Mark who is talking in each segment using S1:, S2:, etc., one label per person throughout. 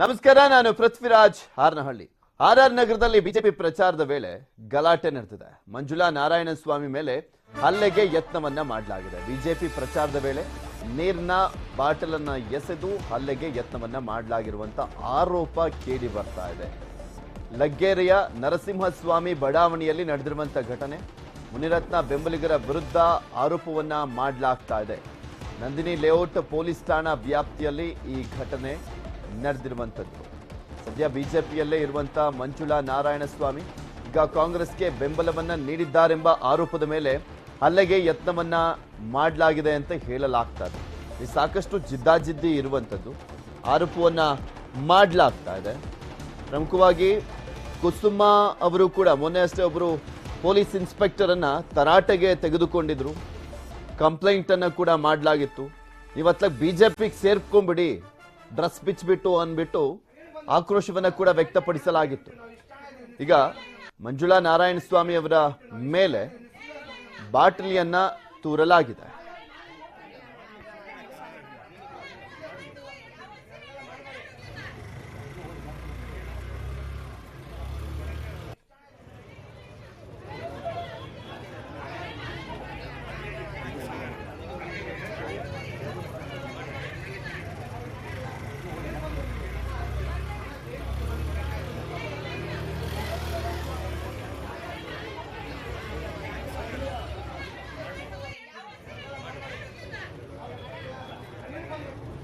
S1: ನಮಸ್ಕಾರ, ನಾನು Prithviraj Haranahalli. R R ನಗರದಲ್ಲಿ ಬಿಜೆಪಿ ಪ್ರಚಾರದ ವೇಳೆ ಗಲಾಟೆ ನಡೆದಿದೆ. ಮಂಜುಳಾ ನಾರಾಯಣ ಸ್ವಾಮಿ ಮೇಲೆ ಹಲ್ಲೆಗೆ ಯತ್ನವನ್ನ ಮಾಡಲಾಗಿದೆ. ಬಿಜೆಪಿ ಪ್ರಚಾರದ ವೇಳೆ ನೀರಿನ ಬಾಟಲ್ ಅನ್ನ ಎಸೆದು ಹಲ್ಲೆಗೆ ಯತ್ನವನ್ನ ಮಾಡಲಾಗಿರುವಂತ ಆರೋಪ ಕೇಳಿ ಬರ್ತಾ ಇದೆ. ಲಗ್ಗೇರಿಯ ನರಸಿಂಹಸ್ವಾಮಿ ಬಡಾವಣೆಯಲ್ಲಿ ನಡೆದಿರುವಂತ ಘಟನೆ, ಮುನಿರತ್ನ ಬೆಂಬಲಿಗರ ವಿರುದ್ಧ ಆರೋಪವನ್ನ ಮಾಡಲಾಗ್ತಾ ಇದೆ. ನಂದಿನಿ ಲೇಔಟ್ ಪೊಲೀಸ್ ಠಾಣಾ ವ್ಯಾಪ್ತಿಯಲ್ಲಿ ಈ ಘಟನೆ ನಡೆದಿರುವಂಥದ್ದು. ಸದ್ಯ ಬಿಜೆಪಿಯಲ್ಲೇ ಇರುವಂಥ ಮಂಜುಳಾ ನಾರಾಯಣಸ್ವಾಮಿ ಈಗ ಕಾಂಗ್ರೆಸ್ಗೆ ಬೆಂಬಲವನ್ನ ನೀಡಿದ್ದಾರೆಂಬ ಆರೋಪದ ಮೇಲೆ ಹಲ್ಲೆಗೆ ಯತ್ನವನ್ನ ಮಾಡಲಾಗಿದೆ ಅಂತ ಹೇಳಲಾಗ್ತಾ ಇದೆ. ಸಾಕಷ್ಟು ಜಿದ್ದಾಜಿದ್ದಿ ಇರುವಂಥದ್ದು ಆರೋಪವನ್ನ ಮಾಡಲಾಗ್ತಾ ಇದೆ. ಪ್ರಮುಖವಾಗಿ ಕುಸುಮ ಅವರು ಕೂಡ ಮೊನ್ನೆ ಅಷ್ಟೇ ಒಬ್ಬರು ಪೊಲೀಸ್ ಇನ್ಸ್ಪೆಕ್ಟರ್ ಅನ್ನ ತರಾಟೆಗೆ ತೆಗೆದುಕೊಂಡಿದ್ರು. ಕಂಪ್ಲೇಂಟ್ ಅನ್ನ ಕೂಡ ಮಾಡಲಾಗಿತ್ತು. ಇವತ್ತ ಬಿಜೆಪಿಗೆ ಸೇರ್ಕೊಂಡ್ಬಿಡಿ. ಡ್ರೆಸ್ ಬಿಚ್ಚಿಬಿಟ್ಟು ಅಂದ್ಬಿಟ್ಟು ಆಕ್ರೋಶವನ್ನು ಕೂಡ ವ್ಯಕ್ತಪಡಿಸಲಾಗಿತ್ತು. ಈಗ ಮಂಜುಳಾ ನಾರಾಯಣ ಸ್ವಾಮಿ ಅವರ ಮೇಲೆ ಬಾಟಲಿಯನ್ನ ತೂರಲಾಗಿದೆ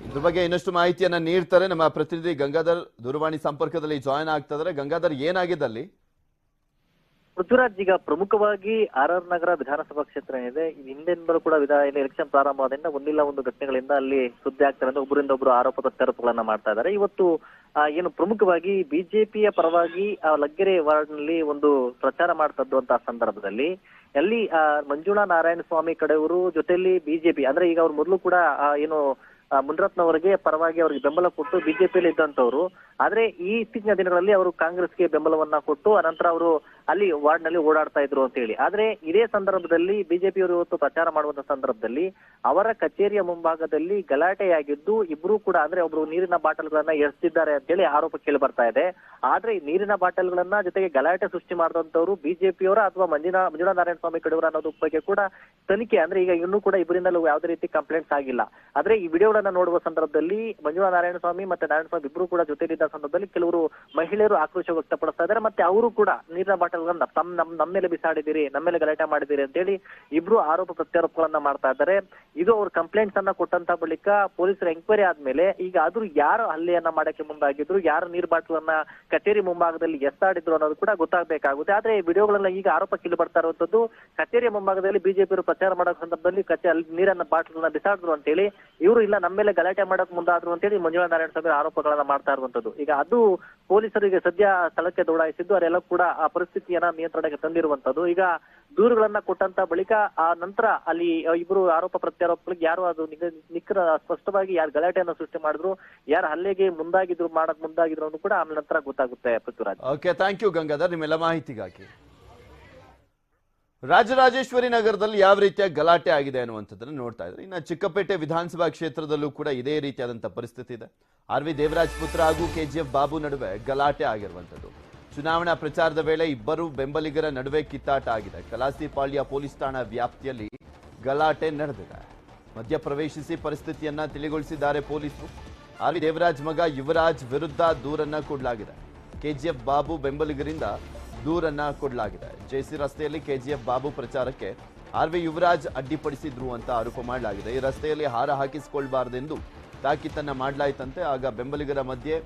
S1: ಇದ್ರ ಬಗ್ಗೆ ಇನ್ನಷ್ಟು ಮಾಹಿತಿಯನ್ನ ನೀಡ್ತಾರೆ. ನಮ್ಮ ಪ್ರತಿನಿಧಿ ಗಂಗಾಧರ್ ದೂರವಾಣಿ ಸಂಪರ್ಕದಲ್ಲಿ ಜಾಯ್ನ್ ಆಗ್ತಾ ಇದ್ರೆ ಗಂಗಾಧರ್, ಏನಾಗಿದೆ ಅಲ್ಲಿ?
S2: ಪೃಥ್ವಿರಾಜ್, ಈಗ ಪ್ರಮುಖವಾಗಿ ಆರ್ ಆರ್ ನಗರ ವಿಧಾನಸಭಾ ಕ್ಷೇತ್ರ ಏನಿದೆ ಹಿಂದೆ ಹಿಂದೆಂದಲೂ ಕೂಡ ವಿಧಾನ ಎಲೆಕ್ಷನ್ ಪ್ರಾರಂಭವಾದಿಂದ ಒಂದಿಲ್ಲ ಒಂದು ಘಟನೆಗಳಿಂದ ಅಲ್ಲಿ ಸುದ್ದಿ ಆಗ್ತಾರೆ ಅಂದ್ರೆ ಒಬ್ಬರಿಂದ ಒಬ್ರು ಆರೋಪ ಪ್ರತ್ಯಾರೋಪಗಳನ್ನ ಮಾಡ್ತಾ ಇದ್ದಾರೆ. ಇವತ್ತು ಏನು ಪ್ರಮುಖವಾಗಿ ಬಿಜೆಪಿಯ ಪರವಾಗಿ, ಆ, ಲಗ್ಗೆರೆ ವಾರ್ಡ್ನಲ್ಲಿ ಒಂದು ಪ್ರಚಾರ ಮಾಡ್ತಾ ಇದ್ದಂತಹ ಸಂದರ್ಭದಲ್ಲಿ, ಅಲ್ಲಿ ಮಂಜುಳಾ ನಾರಾಯಣ ಸ್ವಾಮಿ ಕಡೆಯವರು ಜೊತೆಯಲ್ಲಿ ಬಿಜೆಪಿ, ಅಂದ್ರೆ ಈಗ ಅವ್ರು ಮೊದಲು ಕೂಡ ಏನು ಮುನಿರತ್ನವರಿಗೆ ಪರವಾಗಿ ಅವರಿಗೆ ಬೆಂಬಲ ಕೊಟ್ಟು ಬಿಜೆಪಿಯಲ್ಲಿ ಇದ್ದಂತವ್ರು ಆದ್ರೆ ಈ ಇತ್ತೀಚಿನ ದಿನಗಳಲ್ಲಿ ಅವರು ಕಾಂಗ್ರೆಸ್ಗೆ ಬೆಂಬಲವನ್ನ ಕೊಟ್ಟು, ಅನಂತರ ಅವರು ಅಲ್ಲಿ ವಾರ್ಡ್ನಲ್ಲಿ ಓಡಾಡ್ತಾ ಇದ್ರು ಅಂತ ಹೇಳಿ. ಆದ್ರೆ ಇದೇ ಸಂದರ್ಭದಲ್ಲಿ ಬಿಜೆಪಿಯವರು ಇವತ್ತು ಪ್ರಚಾರ ಮಾಡುವಂತ ಸಂದರ್ಭದಲ್ಲಿ ಅವರ ಕಚೇರಿಯ ಮುಂಭಾಗದಲ್ಲಿ ಗಲಾಟೆಯಾಗಿದ್ದು, ಇಬ್ರು ಕೂಡ ಅಂದ್ರೆ ಒಬ್ರು ನೀರಿನ ಬಾಟಲ್ಗಳನ್ನ ಎಸ್ತಿದ್ದಾರೆ ಅಂತ ಹೇಳಿ ಆರೋಪ ಕೇಳಿ ಬರ್ತಾ ಇದೆ. ಆದ್ರೆ ಈ ನೀರಿನ ಬಾಟಲ್ಗಳನ್ನ ಜೊತೆಗೆ ಗಲಾಟೆ ಸೃಷ್ಟಿ ಮಾಡಿದಂತವ್ರು ಬಿಜೆಪಿಯವರ ಅಥವಾ ಮಂಜುನಾ ಮಂಜುನಾ ನಾರಾಯಣ ಸ್ವಾಮಿ ಕಡೆಯವರ ಅನ್ನೋದು ಬಗ್ಗೆ ಕೂಡ ತನಿಖೆ, ಅಂದ್ರೆ ಈಗ ಇನ್ನೂ ಕೂಡ ಇಬ್ಬರಿಂದಲೂ ಯಾವುದೇ ರೀತಿ ಕಂಪ್ಲೇಂಟ್ಸ್ ಆಗಿಲ್ಲ. ಆದ್ರೆ ಈ ವಿಡಿಯೋಗಳನ್ನ ನೋಡುವ ಸಂದರ್ಭದಲ್ಲಿ ಮಂಜುಳಾ ನಾರಾಯಣ ಸ್ವಾಮಿ ಮತ್ತೆ ನಾರಾಯಣ ಸ್ವಾಮಿ ಇಬ್ರು ಕೂಡ ಜೊತೆಲಿದ್ದ ಸಂದರ್ಭದಲ್ಲಿ ಕೆಲವರು ಮಹಿಳೆಯರು ಆಕ್ರೋಶ ವ್ಯಕ್ತಪಡಿಸ್ತಾ ಇದ್ದಾರೆ. ಮತ್ತೆ ಅವರು ಕೂಡ ನೀರಿನ ಬಾಟಲ್ಗಳನ್ನ ತಮ್ಮ ನಮ್ ನಮ್ಮ ಮೇಲೆ ಬಿಸಾಡಿದಿರಿ ನಮ್ಮ ಮೇಲೆ ಗಲಾಟೆ ಮಾಡಿದಿರಿ ಅಂತೇಳಿ ಇಬ್ರು ಆರೋಪ ಪ್ರತ್ಯಾರೋಪಗಳನ್ನ ಮಾಡ್ತಾ ಇದ್ದಾರೆ. ಇದು ಅವ್ರ ಕಂಪ್ಲೇಂಟ್ಸ್ ಅನ್ನ ಕೊಟ್ಟಂತ ಬಳಿಕ ಪೊಲೀಸರ ಎಂಕ್ವೈರಿ ಆದ್ಮೇಲೆ ಈಗ ಆದ್ರೂ ಯಾರು ಹಲ್ಲೆಯನ್ನ ಮಾಡಕ್ಕೆ ಮುಂದಾಗಿದ್ರು, ಯಾರು ನೀರ್ ಬಾಟಲನ್ನ ಕಚೇರಿ ಮುಂಭಾಗದಲ್ಲಿ ಎಸ್ತಾಡಿದ್ರು ಅನ್ನೋದು ಕೂಡ ಗೊತ್ತಾಗಬೇಕಾಗುತ್ತೆ. ಆದ್ರೆ ಈ ವಿಡಿಯೋಗಳೆಲ್ಲ ಈಗ ಆರೋಪ ಕಿಲ್ ಬರ್ತಾ ಇರುವಂತದ್ದು, ಕಚೇರಿಯ ಮುಂಭಾಗದಲ್ಲಿ ಬಿಜೆಪಿ ಪ್ರಚಾರ ಮಾಡೋ ಸಂದರ್ಭದಲ್ಲಿ ಕಚೇರಿ ನೀರನ್ನ ಬಾಟಲ್ನ ಬಿಸಾಡಿದ್ರು ಅಂತೇಳಿ ಇವರು ಇಲ್ಲ ನಮ್ಮ ಮೇಲೆ ಗಲಾಟೆ ಮಾಡಕ್ ಮುಂದಾದ್ರು ಅಂತೇಳಿ ಮಂಜುಳಾ ನಾರಾಯಣ ಸ್ವಾಮಿ ಆರೋಪಗಳನ್ನ ಮಾಡ್ತಾ ಇರುವಂತದ್ದು ಈಗ ಅದು ಪೊಲೀಸರಿಗೆ ಸದ್ಯ ಸ್ಥಳಕ್ಕೆ ದೌಡಾಯಿಸಿದ್ದು ಅವರೆಲ್ಲ ಕೂಡ ಆ ಪರಿಸ್ಥಿತಿಯನ್ನ ನಿಯಂತ್ರಣಕ್ಕೆ ತಂದಿರುವಂತದ್ದು ಈಗ ದೂರುಗಳನ್ನ ಕೊಟ್ಟಂತ ಬಳಿಕ ಆ ನಂತರ ಅಲ್ಲಿ ಇಬ್ರು ಆರೋಪ ಪ್ರತ್ಯಾರೋಪಗಳಿಗೆ ಯಾರು ಅದು ನಿಖರ ಸ್ಪಷ್ಟವಾಗಿ ಯಾರು ಗಲಾಟೆಯನ್ನ ಸೃಷ್ಟಿ ಮಾಡಿದ್ರು, ಯಾರು ಹಲ್ಲೆಗೆ ಮುಂದಾಗಿದ್ರು, ಮಾಡಕ್ ಮುಂದಾಗಿದ್ರು ಕೂಡ ಆಮೇಲೆ ನಂತರ ಗೊತ್ತಾಗುತ್ತೆ Prithviraj.
S1: Okay thank you Gangadhar. ನಿಮ್ಮೆಲ್ಲ ಮಾಹಿತಿಗಾಗಿ. ರಾಜರಾಜೇಶ್ವರಿ ನಗರದಲ್ಲಿ ಯಾವ ರೀತಿಯ ಗಲಾಟೆ ಆಗಿದೆ ಅನ್ನುವಂಥದ್ದನ್ನು ನೋಡ್ತಾ ಇದ್ದಾರೆ ಇನ್ನು ಚಿಕ್ಕಪೇಟೆ ವಿಧಾನಸಭಾ ಕ್ಷೇತ್ರದಲ್ಲೂ ಕೂಡ ಇದೇ ರೀತಿಯಾದಂಥ ಪರಿಸ್ಥಿತಿ ಇದೆ. ಆರ್ ವಿ ದೇವರಾಜ್ ಪುತ್ರ ಹಾಗೂ ಕೆಜಿಎಫ್ ಬಾಬು ನಡುವೆ ಗಲಾಟೆ ಆಗಿರುವಂಥದ್ದು. ಚುನಾವಣಾ ಪ್ರಚಾರದ ವೇಳೆ ಇಬ್ಬರು ಬೆಂಬಲಿಗರ ನಡುವೆ ಕಿತ್ತಾಟ ಆಗಿದೆ. ಕಲಾಸಿಪಾಳ್ಯ ಪೊಲೀಸ್ ಠಾಣಾ ವ್ಯಾಪ್ತಿಯಲ್ಲಿ ಗಲಾಟೆ ನಡೆದಿದೆ. ಮಧ್ಯಪ್ರವೇಶಿಸಿ ಪರಿಸ್ಥಿತಿಯನ್ನ ತಿಳಿಗೊಳಿಸಿದ್ದಾರೆ ಪೊಲೀಸರು. ಆರ್ ವಿ ದೇವರಾಜ್ ಮಗ ಯುವರಾಜ್ ವಿರುದ್ಧ ದೂರನ್ನ ಕೊಡಲಾಗಿದೆ. ಕೆಜಿಎಫ್ ಬಾಬು ಬೆಂಬಲಿಗರಿಂದ ದೂರನ್ನ ಕೊಡಲಾಗಿದೆ. ಜೆಸಿ ರಸ್ತೆಯಲ್ಲಿ ಕೆಜಿಎಫ್ ಬಾಬು ಪ್ರಚಾರಕ್ಕೆ ಆರ್ ವಿ ಯುವರಾಜ್ ಅಡ್ಡಿಪಡಿಸಿದ್ರು ಅಂತ ಆರೋಪ ಮಾಡಲಾಗಿದೆ. ಈ ರಸ್ತೆಯಲ್ಲಿ ಹಾರ ಹಾಕಿಸಿಕೊಳ್ಬಾರ್ದೆಂದು ತಾಕೀತನ್ನ ಮಾಡಲಾಯಿತಂತೆ. ಆಗ ಬೆಂಬಲಿಗರ ಮಧ್ಯೆ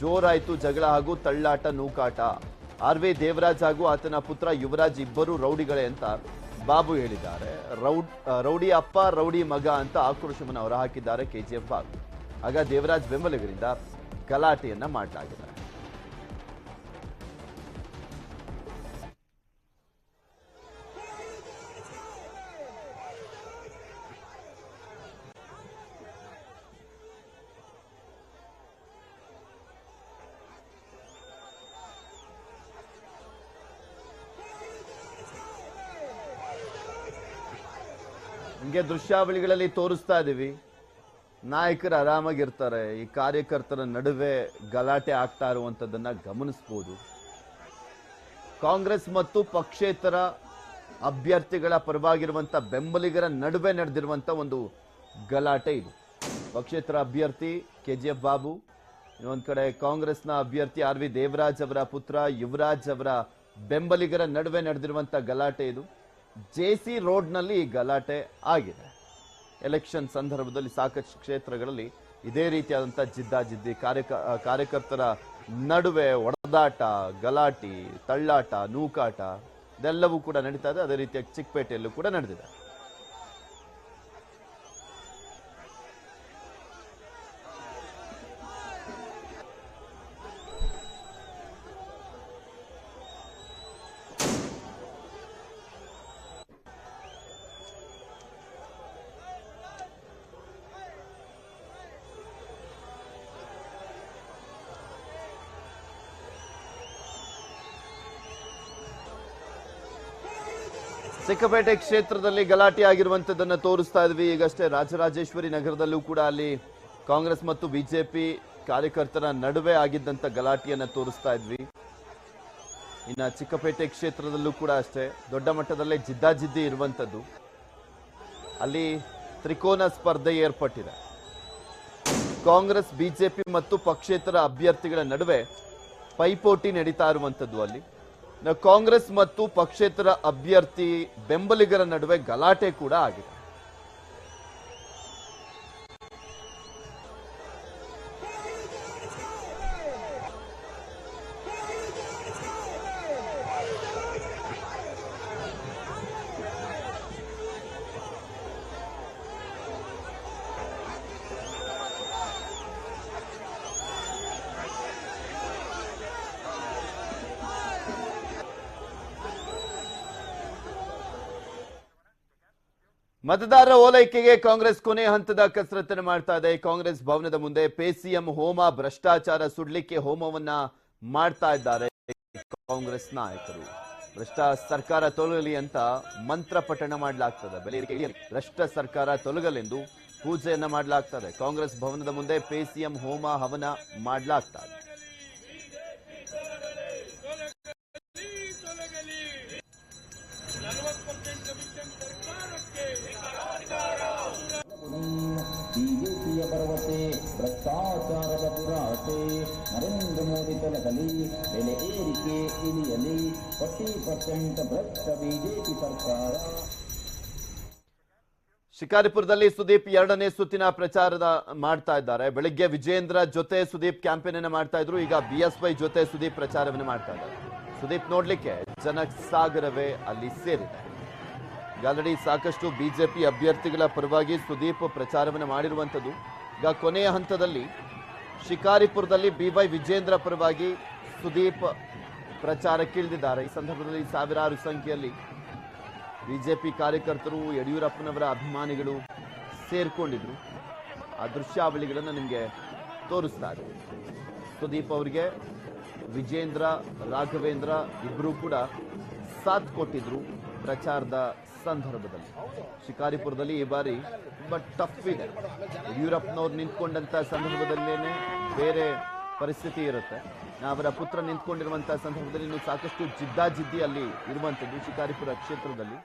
S1: ಜೋರಾಯಿತು ಜಗಳ ಹಾಗೂ ತಳ್ಳಾಟ, ನೂಕಾಟ. ಆರ್ ವಿ ದೇವರಾಜ್ ಹಾಗೂ ಆತನ ಪುತ್ರ ಯುವರಾಜ್ ಇಬ್ಬರು ರೌಡಿಗಳೇ ಅಂತ ಬಾಬು ಹೇಳಿದ್ದಾರೆ. ರೌಡ್ ರೌಡಿ ಅಪ್ಪ, ರೌಡಿ ಮಗ ಅಂತ ಆಕ್ರೋಶವನ್ನು ಹೊರಹಾಕಿದ್ದಾರೆ ಕೆಜಿಎಫ್ ಬಾಬು. ಆಗ ದೇವರಾಜ್ ಬೆಂಬಲಿಗರಿಂದ ಗಲಾಟೆಯನ್ನ ಮಾಡಲಾಗಿದೆ. ನಿಮಗೆ ದೃಶ್ಯಾವಳಿಗಳಲ್ಲಿ ತೋರಿಸ್ತಾ ಇದ್ದೀವಿ ನಾಯಕರು ಆರಾಮಾಗಿರ್ತಾರೆ, ಈ ಕಾರ್ಯಕರ್ತರ ನಡುವೆ ಗಲಾಟೆ ಆಗ್ತಾ ಇರುವಂಥದ್ದನ್ನು ಗಮನಿಸ್ಬೋದು. ಕಾಂಗ್ರೆಸ್ ಮತ್ತು ಪಕ್ಷೇತರ ಅಭ್ಯರ್ಥಿಗಳ ಪರವಾಗಿರುವಂಥ ಬೆಂಬಲಿಗರ ನಡುವೆ ನಡೆದಿರುವಂಥ ಒಂದು ಗಲಾಟೆ ಇದು. ಪಕ್ಷೇತರ ಅಭ್ಯರ್ಥಿ ಕೆ ಜಿ ಎಫ್ ಬಾಬು, ಇನ್ನೊಂದು ಕಡೆ ಕಾಂಗ್ರೆಸ್ನ ಅಭ್ಯರ್ಥಿ ಆರ್ ವಿ ದೇವರಾಜ್ ಅವರ ಪುತ್ರ ಯುವರಾಜ್ ಅವರ ಬೆಂಬಲಿಗರ ನಡುವೆ ನಡೆದಿರುವಂಥ ಗಲಾಟೆ ಇದು. ಜೆ ಸಿ ರೋಡ್ನಲ್ಲಿ ಗಲಾಟೆ ಆಗಿದೆ. ಎಲೆಕ್ಷನ್ ಸಂದರ್ಭದಲ್ಲಿ ಸಾಕಷ್ಟು ಕ್ಷೇತ್ರಗಳಲ್ಲಿ ಇದೇ ರೀತಿಯಾದಂಥ ಜಿದ್ದಾಜಿದ್ದಿ ಕಾರ್ಯಕ, ಕಾರ್ಯಕರ್ತರ ನಡುವೆ ಒಡದಾಟ, ಗಲಾಟಿ, ತಳ್ಳಾಟ, ನೂಕಾಟ ಇದೆಲ್ಲವೂ ಕೂಡ ನಡೀತಾ ಇದೆ. ಅದೇ ರೀತಿಯಾಗಿ ಚಿಕ್ಕಪೇಟೆಯಲ್ಲೂ ಕೂಡ ನಡೆದಿದೆ. ಚಿಕ್ಕಪೇಟೆ ಕ್ಷೇತ್ರದಲ್ಲಿ ಗಲಾಟೆ ಆಗಿರುವಂತದ್ದನ್ನ ತೋರಿಸ್ತಾ ಇದ್ವಿ. ಈಗಷ್ಟೇ ರಾಜರಾಜೇಶ್ವರಿ ನಗರದಲ್ಲೂ ಕೂಡ ಅಲ್ಲಿ ಕಾಂಗ್ರೆಸ್ ಮತ್ತು ಬಿಜೆಪಿ ಕಾರ್ಯಕರ್ತರ ನಡುವೆ ಆಗಿದ್ದಂತ ಗಲಾಟೆಯನ್ನ ತೋರಿಸ್ತಾ ಇದ್ವಿ. ಇನ್ನ ಚಿಕ್ಕಪೇಟೆ ಕ್ಷೇತ್ರದಲ್ಲೂ ಕೂಡ ಅಷ್ಟೇ, ದೊಡ್ಡ ಮಟ್ಟದಲ್ಲೇ ಜಿದ್ದಾಜಿದ್ದಿ ಇರುವಂತದ್ದು ಅಲ್ಲಿ ತ್ರಿಕೋನ ಸ್ಪರ್ಧೆ ಏರ್ಪಟ್ಟಿದೆ. ಕಾಂಗ್ರೆಸ್, ಬಿಜೆಪಿ ಮತ್ತು ಪಕ್ಷೇತರ ಅಭ್ಯರ್ಥಿಗಳ ನಡುವೆ ಪೈಪೋಟಿ ನಡೀತಾ ಇರುವಂತದ್ದು ಅಲ್ಲಿ. ಕಾಂಗ್ರೆಸ್ ಮತ್ತು ಪಕ್ಷೇತರ ಅಭ್ಯರ್ಥಿ ಬೆಂಬಲಿಗರ ನಡುವೆ ಗಲಾಟೆ ಕೂಡ ಆಗಿದೆ. ಮತದಾರರ ಓಲೈಕೆಗೆ ಕಾಂಗ್ರೆಸ್ ಕೊನೆ ಹಂತದ ಕಸರತ್ತನ್ನು ಮಾಡ್ತಾ ಇದೆ. ಕಾಂಗ್ರೆಸ್ ಭವನದ ಮುಂದೆ ಪೇಸಿಎಂ ಹೋಮ, ಭ್ರಷ್ಟಾಚಾರ ಸುಡ್ಲಿಕ್ಕೆ ಹೋಮವನ್ನ ಮಾಡ್ತಾ ಇದ್ದಾರೆ ಕಾಂಗ್ರೆಸ್ ನಾಯಕರು. ಭ್ರಷ್ಟ ಸರ್ಕಾರ ತೊಲಗಲಿ ಅಂತ ಮಂತ್ರ ಪಠಣ ಮಾಡಲಾಗ್ತದೆ. ಬೆಲೆ ಭ್ರಷ್ಟ ಸರ್ಕಾರ ತೊಲಗಲೆಂದು ಪೂಜೆಯನ್ನ ಮಾಡಲಾಗ್ತದೆ. ಕಾಂಗ್ರೆಸ್ ಭವನದ ಮುಂದೆ ಪೇಸಿಎಂ ಹೋಮ ಹವನ ಮಾಡಲಾಗ್ತಾ ಇದೆ.
S3: ತೊಲಗಲಿ ಬೆಲೆ ಏರಿಕೆ ಇಳಿಯಲಿ ಫಾರ್ಟಿ ಪರ್ಸೆಂಟ್ ಭ್ರಷ್ಟ ಬಿಜೆಪಿ ಸರ್ಕಾರ.
S1: ಶಿಕಾರಿಪುರದಲ್ಲಿ ಸುದೀಪ್ ಎರಡನೇ ಸುತ್ತಿನ ಪ್ರಚಾರದ ಮಾಡ್ತಾ ಇದ್ದಾರೆ. ಬೆಳಿಗ್ಗೆ ವಿಜೇಂದ್ರ ಜೊತೆ ಸುದೀಪ್ ಕ್ಯಾಂಪೇನ್ ಅನ್ನ ಮಾಡ್ತಾ ಇದ್ರು. ಈಗ ಬಿ ಎಸ್ ವೈ ಜೊತೆ ಸುದೀಪ್ ಪ್ರಚಾರವನ್ನು ಮಾಡ್ತಾ ಇದ್ದಾರೆ. ಸುದೀಪ್ ನೋಡ್ಲಿಕ್ಕೆ ಜನಸಾಗರವೇ ಅಲ್ಲಿ ಸೇರಿದೆ. ಆಲ್ರೆಡಿ ಸಾಕಷ್ಟು ಬಿಜೆಪಿ ಅಭ್ಯರ್ಥಿಗಳ ಪರವಾಗಿ ಸುದೀಪ್ ಪ್ರಚಾರವನ್ನು ಮಾಡಿರುವಂಥದ್ದು. ಈಗ ಕೊನೆಯ ಹಂತದಲ್ಲಿ ಶಿಕಾರಿಪುರದಲ್ಲಿ ಬಿ ವೈ ವಿಜೇಂದ್ರ ಪರವಾಗಿ ಸುದೀಪ್ ಪ್ರಚಾರಕ್ಕಿಳಿದಿದ್ದಾರೆ ಈ ಸಂದರ್ಭದಲ್ಲಿ ಸಾವಿರಾರು ಸಂಖ್ಯೆಯಲ್ಲಿ ಬಿಜೆಪಿ ಕಾರ್ಯಕರ್ತರು, ಯಡಿಯೂರಪ್ಪನವರ ಅಭಿಮಾನಿಗಳು ಸೇರಿಕೊಂಡಿದ್ರು. ಆ ದೃಶ್ಯಾವಳಿಗಳನ್ನು ನಿಮಗೆ ತೋರಿಸ್ತಾರೆ ಸುದೀಪ್ ಅವರಿಗೆ, ವಿಜೇಂದ್ರ, ರಾಘವೇಂದ್ರ ಇಬ್ಬರೂ ಕೂಡ ಸಾಥ್ ಕೊಟ್ಟಿದ್ರು. ಪ್ರಚಾರದ ಸಂದರ್ಭದಲ್ಲಿ. ಶಿಕಾರಿಪುರದಲ್ಲಿ ಈ ಬಾರಿ ತುಂಬ ಟಫ್ ಇದೆ. ಯಡಿಯೂರಪ್ಪನವ್ರು ನಿಂತ್ಕೊಂಡಂತ ಸಂದರ್ಭದಲ್ಲೇನೆ ಬೇರೆ ಪರಿಸ್ಥಿತಿ ಇರುತ್ತೆ. ಅವರ ಪುತ್ರ ನಿಂತ್ಕೊಂಡಿರುವಂತಹ ಸಂದರ್ಭದಲ್ಲಿ ಇನ್ನು ಸಾಕಷ್ಟು ಜಿದ್ದಾಜಿದ್ದಿ ಅಲ್ಲಿ ಇರುವಂತದ್ದು ಶಿಕಾರಿಪುರ ಕ್ಷೇತ್ರದಲ್ಲಿ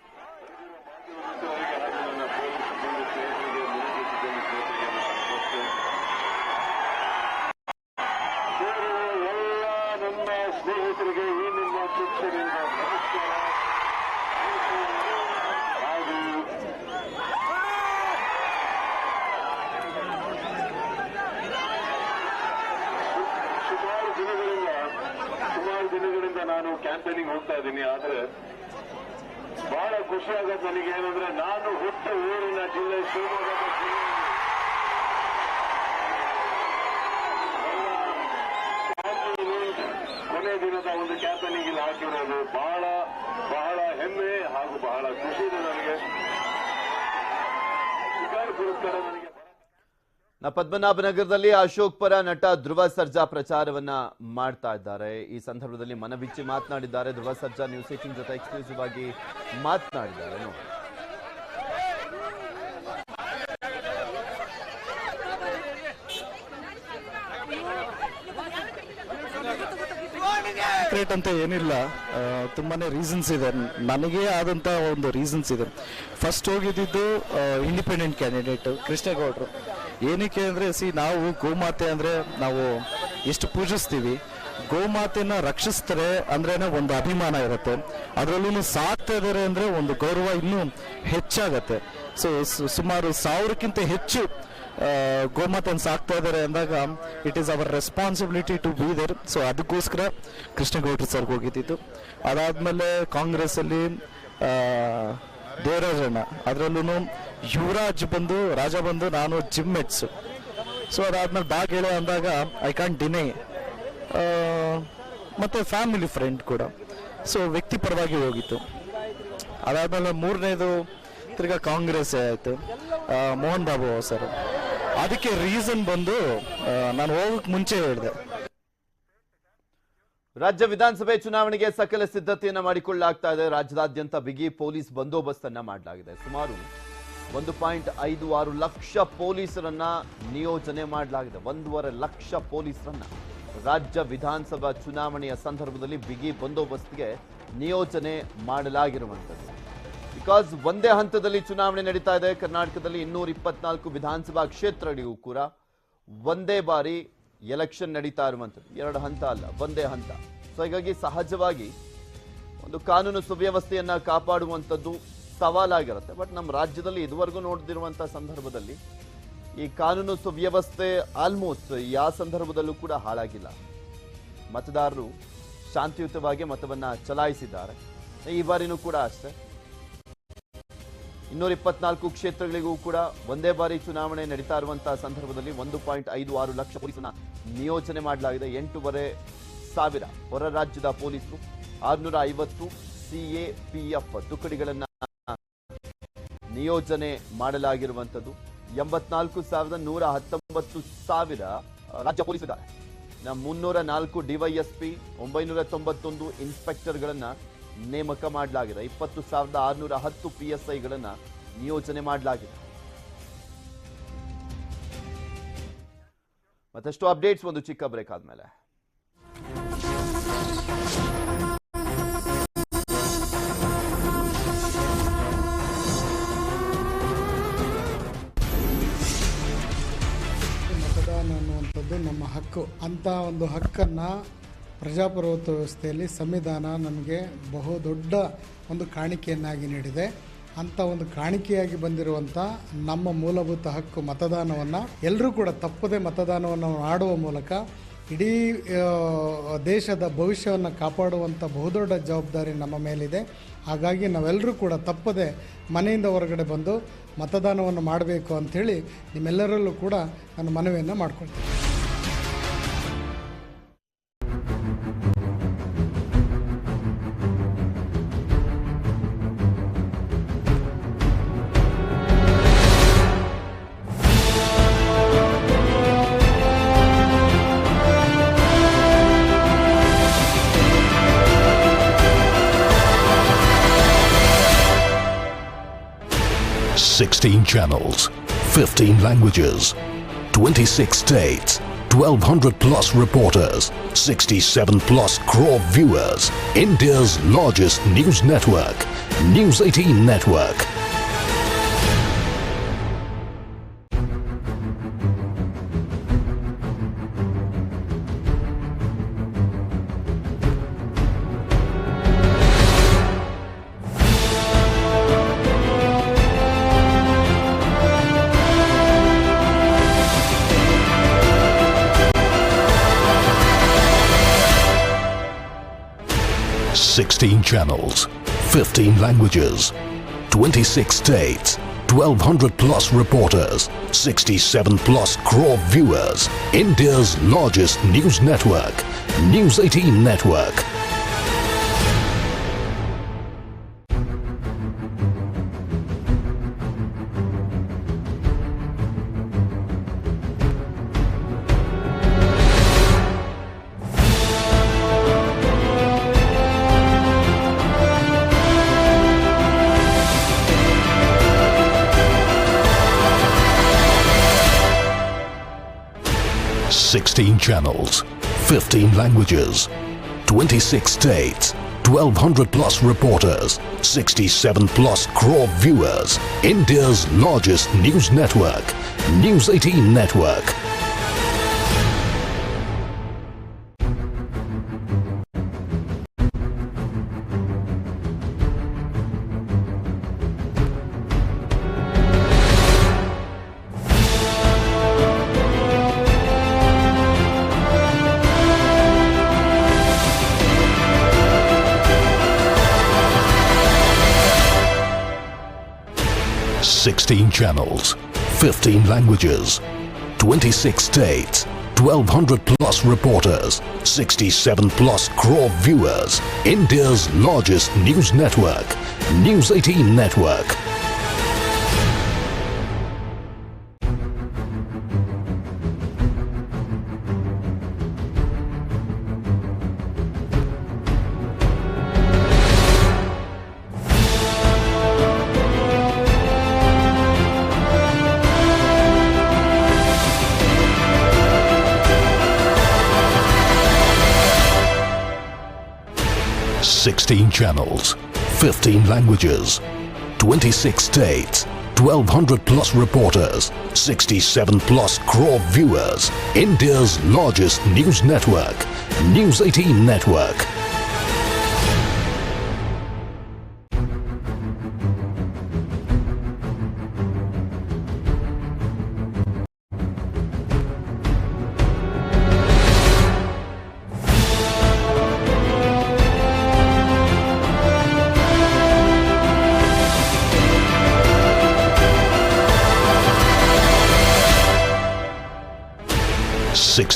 S4: ಎಲ್ಲ ನನ್ನ ಸ್ನೇಹಿತರಿಗೆ ಈ ನಿಮ್ಮ ಶಿಕ್ಷಣದಿಂದ ನಮಸ್ಕಾರ ಹಾಗೂ ಸುಮಾರು ದಿನಗಳಿಂದ ಸುಮಾರು ದಿನಗಳಿಂದ ನಾನು ಕ್ಯಾಂಪೇನಿಂಗ್ ಹೋಗ್ತಾ ಇದ್ದೀನಿ, ಆದ್ರೆ ಬಹಳ ಖುಷಿ ಆಗೋದು ನನಗೆ ಏನಂದ್ರೆ ನಾನು ಹುಟ್ಟ ಊರಿನ ಜಿಲ್ಲೆ ಶಿವಮೊಗ್ಗ ಕೊನೆ ದಿನದ ಒಂದು ಕ್ಯಾಂಪೇನಿಂಗ್ ಇಲ್ಲಿ ಹಾಕಿರೋದು. ಬಹಳ ಬಹಳ ಹೆಮ್ಮೆ ಹಾಗೂ ಬಹಳ ಖುಷಿ ಇದೆ ನನಗೆ. ಪುರಸ್ಕಾರ ನನಗೆ
S1: ಪದ್ಮನಾಭನಗರದಲ್ಲಿ ಅಶೋಕ್ ಪರ ನಟ ಧ್ರುವ ಸರ್ಜಾ ಪ್ರಚಾರವನ್ನ ಮಾಡ್ತಾ ಇದ್ದಾರೆ. ಈ ಸಂದರ್ಭದಲ್ಲಿ ಮನಬಿಚ್ಚಿ ಮಾತನಾಡಿದ್ದಾರೆ. ಧ್ರುವ ಸರ್ಜಾ ನ್ಯೂಸ್ ಏಟಿನ್ ಜೊತೆ ಎಕ್ಸ್ಕ್ಲೂಸಿವ್ ಆಗಿ ಮಾತನಾಡಿದ್ದಾರೆ. ನೋಡಿ.
S5: ಸೀಕ್ರೆಟ್ ಅಂತ ಏನಿಲ್ಲ. ತುಂಬಾನೇ ರೀಸನ್ಸ್ ಇದೆ. ನನಗೆ ಆದಂತ ಒಂದು ರೀಸನ್ಸ್ ಇದೆ. ಫಸ್ಟ್ ಹೋಗಿದ್ದು ಇಂಡಿಪೆಂಡೆಂಟ್ ಕ್ಯಾಂಡಿಡೇಟ್ ಕೃಷ್ಣೇಗೌಡರು. ಏನಕ್ಕೆ ಅಂದರೆ ಸಿ ನಾವು ಗೋಮಾತೆ ಅಂದರೆ ನಾವು ಎಷ್ಟು ಪೂಜಿಸ್ತೀವಿ. ಗೋಮಾತೆನ ರಕ್ಷಿಸ್ತಾರೆ ಅಂದ್ರೇನೆ ಒಂದು ಅಭಿಮಾನ ಇರುತ್ತೆ. ಅದರಲ್ಲೂ ಸಾಕ್ತಾ ಅಂದ್ರೆ ಒಂದು ಗೌರವ ಇನ್ನೂ ಹೆಚ್ಚಾಗತ್ತೆ. ಸೊ ಸುಮಾರು ಸಾವಿರಕ್ಕಿಂತ ಹೆಚ್ಚು ಗೋಮಾತೆಯನ್ನು ಸಾಕ್ತಾ ಇದ್ದಾರೆ ಅಂದಾಗ it is our responsibility to be there so ಅದಕ್ಕೋಸ್ಕರ ಕೃಷ್ಣಗೌಡ್ರ ಸರ್ಗೆ ಹೋಗಿದ್ದಿತ್ತು ಅದಾದ್ಮೇಲೆ ಕಾಂಗ್ರೆಸ್ ಅಲ್ಲಿ ಆ, ದೇವರಾಜಣ್ಣ. ಅದರಲ್ಲೂ ಯುವರಾಜ್ ಬಂದು, ರಾಜ ಬಂದು, ನಾನು ಜಿಮ್ ಮೆಟ್ಸ್ ಸೊ ಅದಾದ್ಮೇಲೆ ಬಾಗ್ ಹೇಳೋ ಅಂದಾಗ ಐ ಕ್ಯಾನ್ ಡಿನೈ ಮತ್ತೆ ಫ್ಯಾಮಿಲಿ ಫ್ರೆಂಡ್ ಕೂಡ. ಸೊ ವ್ಯಕ್ತಿಪರವಾಗಿ ಹೋಗಿತ್ತು. ಅದಾದಮೇಲೆ ಮೂರನೇದು ತಿರ್ಗಾ ಕಾಂಗ್ರೆಸ್ ಆಯಿತು. ಮೋಹನ್ ಬಾಬು ಸರ್. ಅದಕ್ಕೆ ರೀಸನ್ ಬಂದು ನಾನು ಹೋಗಕ್ ಮುಂಚೆ ಹೇಳಿದೆ.
S1: ರಾಜ್ಯ ವಿಧಾನಸಭೆ ಚುನಾವಣೆಗೆ ಸಕಲ ಸಿದ್ಧತೆಯನ್ನು ಮಾಡಿಕೊಳ್ಳಲಾಗ್ತಾ ಇದೆ. ರಾಜ್ಯದಾದ್ಯಂತ ಬಿಗಿ ಪೊಲೀಸ್ ಬಂದೋಬಸ್ತ್ ಅನ್ನ ಮಾಡಲಾಗಿದೆ. ಸುಮಾರು ಒಂದು ಪಾಯಿಂಟ್ ಐದು ಆರು ಲಕ್ಷ ಪೊಲೀಸರನ್ನ ನಿಯೋಜನೆ ಮಾಡಲಾಗಿದೆ. ಒಂದೂವರೆ ಲಕ್ಷ ಪೊಲೀಸರನ್ನ ರಾಜ್ಯ ವಿಧಾನಸಭಾ ಚುನಾವಣೆಯ ಸಂದರ್ಭದಲ್ಲಿ ಬಿಗಿ ಬಂದೋಬಸ್ತ್ಗೆ ನಿಯೋಜನೆ ಮಾಡಲಾಗಿರುವಂಥದ್ದು. ಬಿಕಾಸ್ ಒಂದೇ ಹಂತದಲ್ಲಿ ಚುನಾವಣೆ ನಡೀತಾ ಇದೆ. ಕರ್ನಾಟಕದಲ್ಲಿ ಇನ್ನೂರ ಇಪ್ಪತ್ನಾಲ್ಕು ವಿಧಾನಸಭಾ ಕ್ಷೇತ್ರಗಳಿಗೂ ಕೂಡ ಒಂದೇ ಬಾರಿ ಎಲೆಕ್ಷನ್ ನಡೀತಾ ಇರುವಂಥದ್ದು. ಎರಡು ಹಂತ ಅಲ್ಲ, ಒಂದೇ ಹಂತ. ಸೊ ಹೀಗಾಗಿ ಸಹಜವಾಗಿ ಒಂದು ಕಾನೂನು ಸುವ್ಯವಸ್ಥೆಯನ್ನು ಕಾಪಾಡುವಂಥದ್ದು ಸವಾಲಾಗಿರುತ್ತೆ. ಬಟ್ ನಮ್ಮ ರಾಜ್ಯದಲ್ಲಿ ಇದುವರೆಗೂ ನೋಡ್ದಿರುವಂಥ ಸಂದರ್ಭದಲ್ಲಿ ಈ ಕಾನೂನು ಸುವ್ಯವಸ್ಥೆ ಆಲ್ಮೋಸ್ಟ್ ಯಾವ ಸಂದರ್ಭದಲ್ಲೂ ಕೂಡ ಹಾಳಾಗಿಲ್ಲ. ಮತದಾರರು ಶಾಂತಿಯುತವಾಗಿ ಮತವನ್ನ ಚಲಾಯಿಸಿದ್ದಾರೆ. ಈ ಬಾರಿನೂ ಕೂಡ ಅಷ್ಟೇ. ಇನ್ನೂರ ಇಪ್ಪತ್ನಾಲ್ಕು ಕ್ಷೇತ್ರಗಳಿಗೂ ಕೂಡ ಒಂದೇ ಬಾರಿ ಚುನಾವಣೆ ನಡೀತಾ ಇರುವಂತಹ ಸಂದರ್ಭದಲ್ಲಿ ಒಂದು ಪಾಯಿಂಟ್ ಐದು ಆರು ಲಕ್ಷ ಪೊಲೀಸನ ನಿಯೋಜನೆ ಮಾಡಲಾಗಿದೆ. ಎಂಟೂವರೆ ಸಾವಿರ ಹೊರ ರಾಜ್ಯದ ಪೊಲೀಸರು, ಆರುನೂರ ಐವತ್ತು ಸಿಎಪಿಎಫ್ ತುಕಡಿಗಳನ್ನ ನಿಯೋಜನೆ ಮಾಡಲಾಗಿರುವಂಥದ್ದು. ಎಂಬತ್ನಾಲ್ಕು ಸಾವಿರದ ನೂರ ಹತ್ತೊಂಬತ್ತು ಸಾವಿರ ರಾಜ್ಯ ಪೊಲೀಸ್ ಇದ್ದಾರೆ. ಇನ್ನು ಮುನ್ನೂರ ನಾಲ್ಕು ಡಿವೈಎಸ್ಪಿ ಒಂಬೈನೂರ ತೊಂಬತ್ತೊಂದು ಇನ್ಸ್ಪೆಕ್ಟರ್ಗಳನ್ನ ನೇಮಕ ಮಾಡಲಾಗಿದೆ. ಇಪ್ಪತ್ತು ಸಾವಿರದ ಆರುನೂರ ಹತ್ತು ಪಿ ಎಸ್ ಐಗಳನ್ನು ನಿಯೋಜನೆ ಮಾಡಲಾಗಿದೆ. ಮತ್ತಷ್ಟು ಅಪ್ಡೇಟ್ಸ್, ಒಂದು ಚಿಕ್ಕ ಬ್ರೇಕ್ ಆದ್ಮೇಲೆ.
S6: ಮತದಾನ ಅನ್ನುವಂಥದ್ದು ನಮ್ಮ ಹಕ್ಕು. ಅಂತ ಒಂದು ಹಕ್ಕನ್ನು ಪ್ರಜಾಪ್ರಭುತ್ವ ವ್ಯವಸ್ಥೆಯಲ್ಲಿ ಸಂವಿಧಾನ ನಮಗೆ ಬಹುದೊಡ್ಡ ಒಂದು ಕಾಣಿಕೆಯನ್ನಾಗಿ ನೀಡಿದೆ. ಅಂಥ ಒಂದು ಕಾಣಿಕೆಯಾಗಿ ಬಂದಿರುವಂಥ ನಮ್ಮ ಮೂಲಭೂತ ಹಕ್ಕು ಮತದಾನವನ್ನು ಎಲ್ಲರೂ ಕೂಡ ತಪ್ಪದೆ ಮತದಾನವನ್ನು ಮಾಡುವ ಮೂಲಕ ಇಡೀ ದೇಶದ ಭವಿಷ್ಯವನ್ನು ಕಾಪಾಡುವಂಥ ಬಹುದೊಡ್ಡ ಜವಾಬ್ದಾರಿ ನಮ್ಮ ಮೇಲಿದೆ. ಹಾಗಾಗಿ ನಾವೆಲ್ಲರೂ ಕೂಡ ತಪ್ಪದೆ ಮನೆಯಿಂದ ಹೊರಗಡೆ ಬಂದು ಮತದಾನವನ್ನು ಮಾಡಬೇಕು ಅಂಥೇಳಿ ನಿಮ್ಮೆಲ್ಲರಲ್ಲೂ ಕೂಡ ನಾನು ಮನವಿಯನ್ನು ಮಾಡ್ಕೊಳ್ತೀನಿ.
S7: Channels, fifteen languages, twenty-six states, twelve hundred plus reporters, sixty-seven plus crore viewers. India's largest news network, News 18 Network. Channels, fifteen languages, twenty-six states, twelve hundred plus reporters, sixty-seven plus crore viewers. India's largest news network, News 18 Network. 16 channels, 15 languages, 26 states, 1200 plus reporters, 67 plus crore viewers. India's largest news network, News 18 Network. Channels, fifteen languages, twenty-six states, twelve hundred plus reporters, sixty-seven plus crore viewers. India's largest news network, News 18 Network. Channels, fifteen languages, twenty-six states, twelve hundred plus reporters, sixty-seven plus crore viewers. India's largest news network, News 18 Network.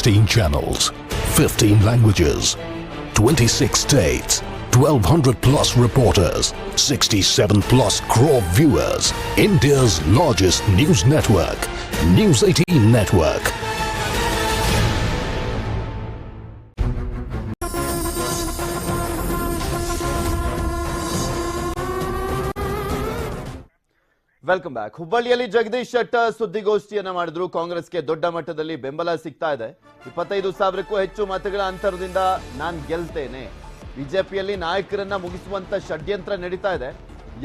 S7: Sixteen channels, fifteen languages, twenty-six states, twelve hundred plus reporters, sixty-seven plus crore viewers. India's largest news network, News 18 Network.
S1: Welcome back ಹುಬ್ಬಳ್ಳಿಯಲ್ಲಿ ಜಗದೀಶ್ ಶೆಟ್ಟರ್ ಸುದ್ದಿಗೋಷ್ಠಿಯನ್ನ ಮಾಡಿದ್ರು. ಕಾಂಗ್ರೆಸ್ಗೆ ದೊಡ್ಡ ಮಟ್ಟದಲ್ಲಿ ಬೆಂಬಲ ಸಿಗ್ತಾ ಇದೆ. ಇಪ್ಪತ್ತೈದು ಸಾವಿರಕ್ಕೂ ಹೆಚ್ಚು ಮತಗಳ ಅಂತರದಿಂದ ನಾನು ಗೆಲ್ತೇನೆ. ಬಿಜೆಪಿಯಲ್ಲಿ ನಾಯಕರನ್ನ ಮುಗಿಸುವಂತ ಷಡ್ಯಂತ್ರ ನಡೀತಾ ಇದೆ.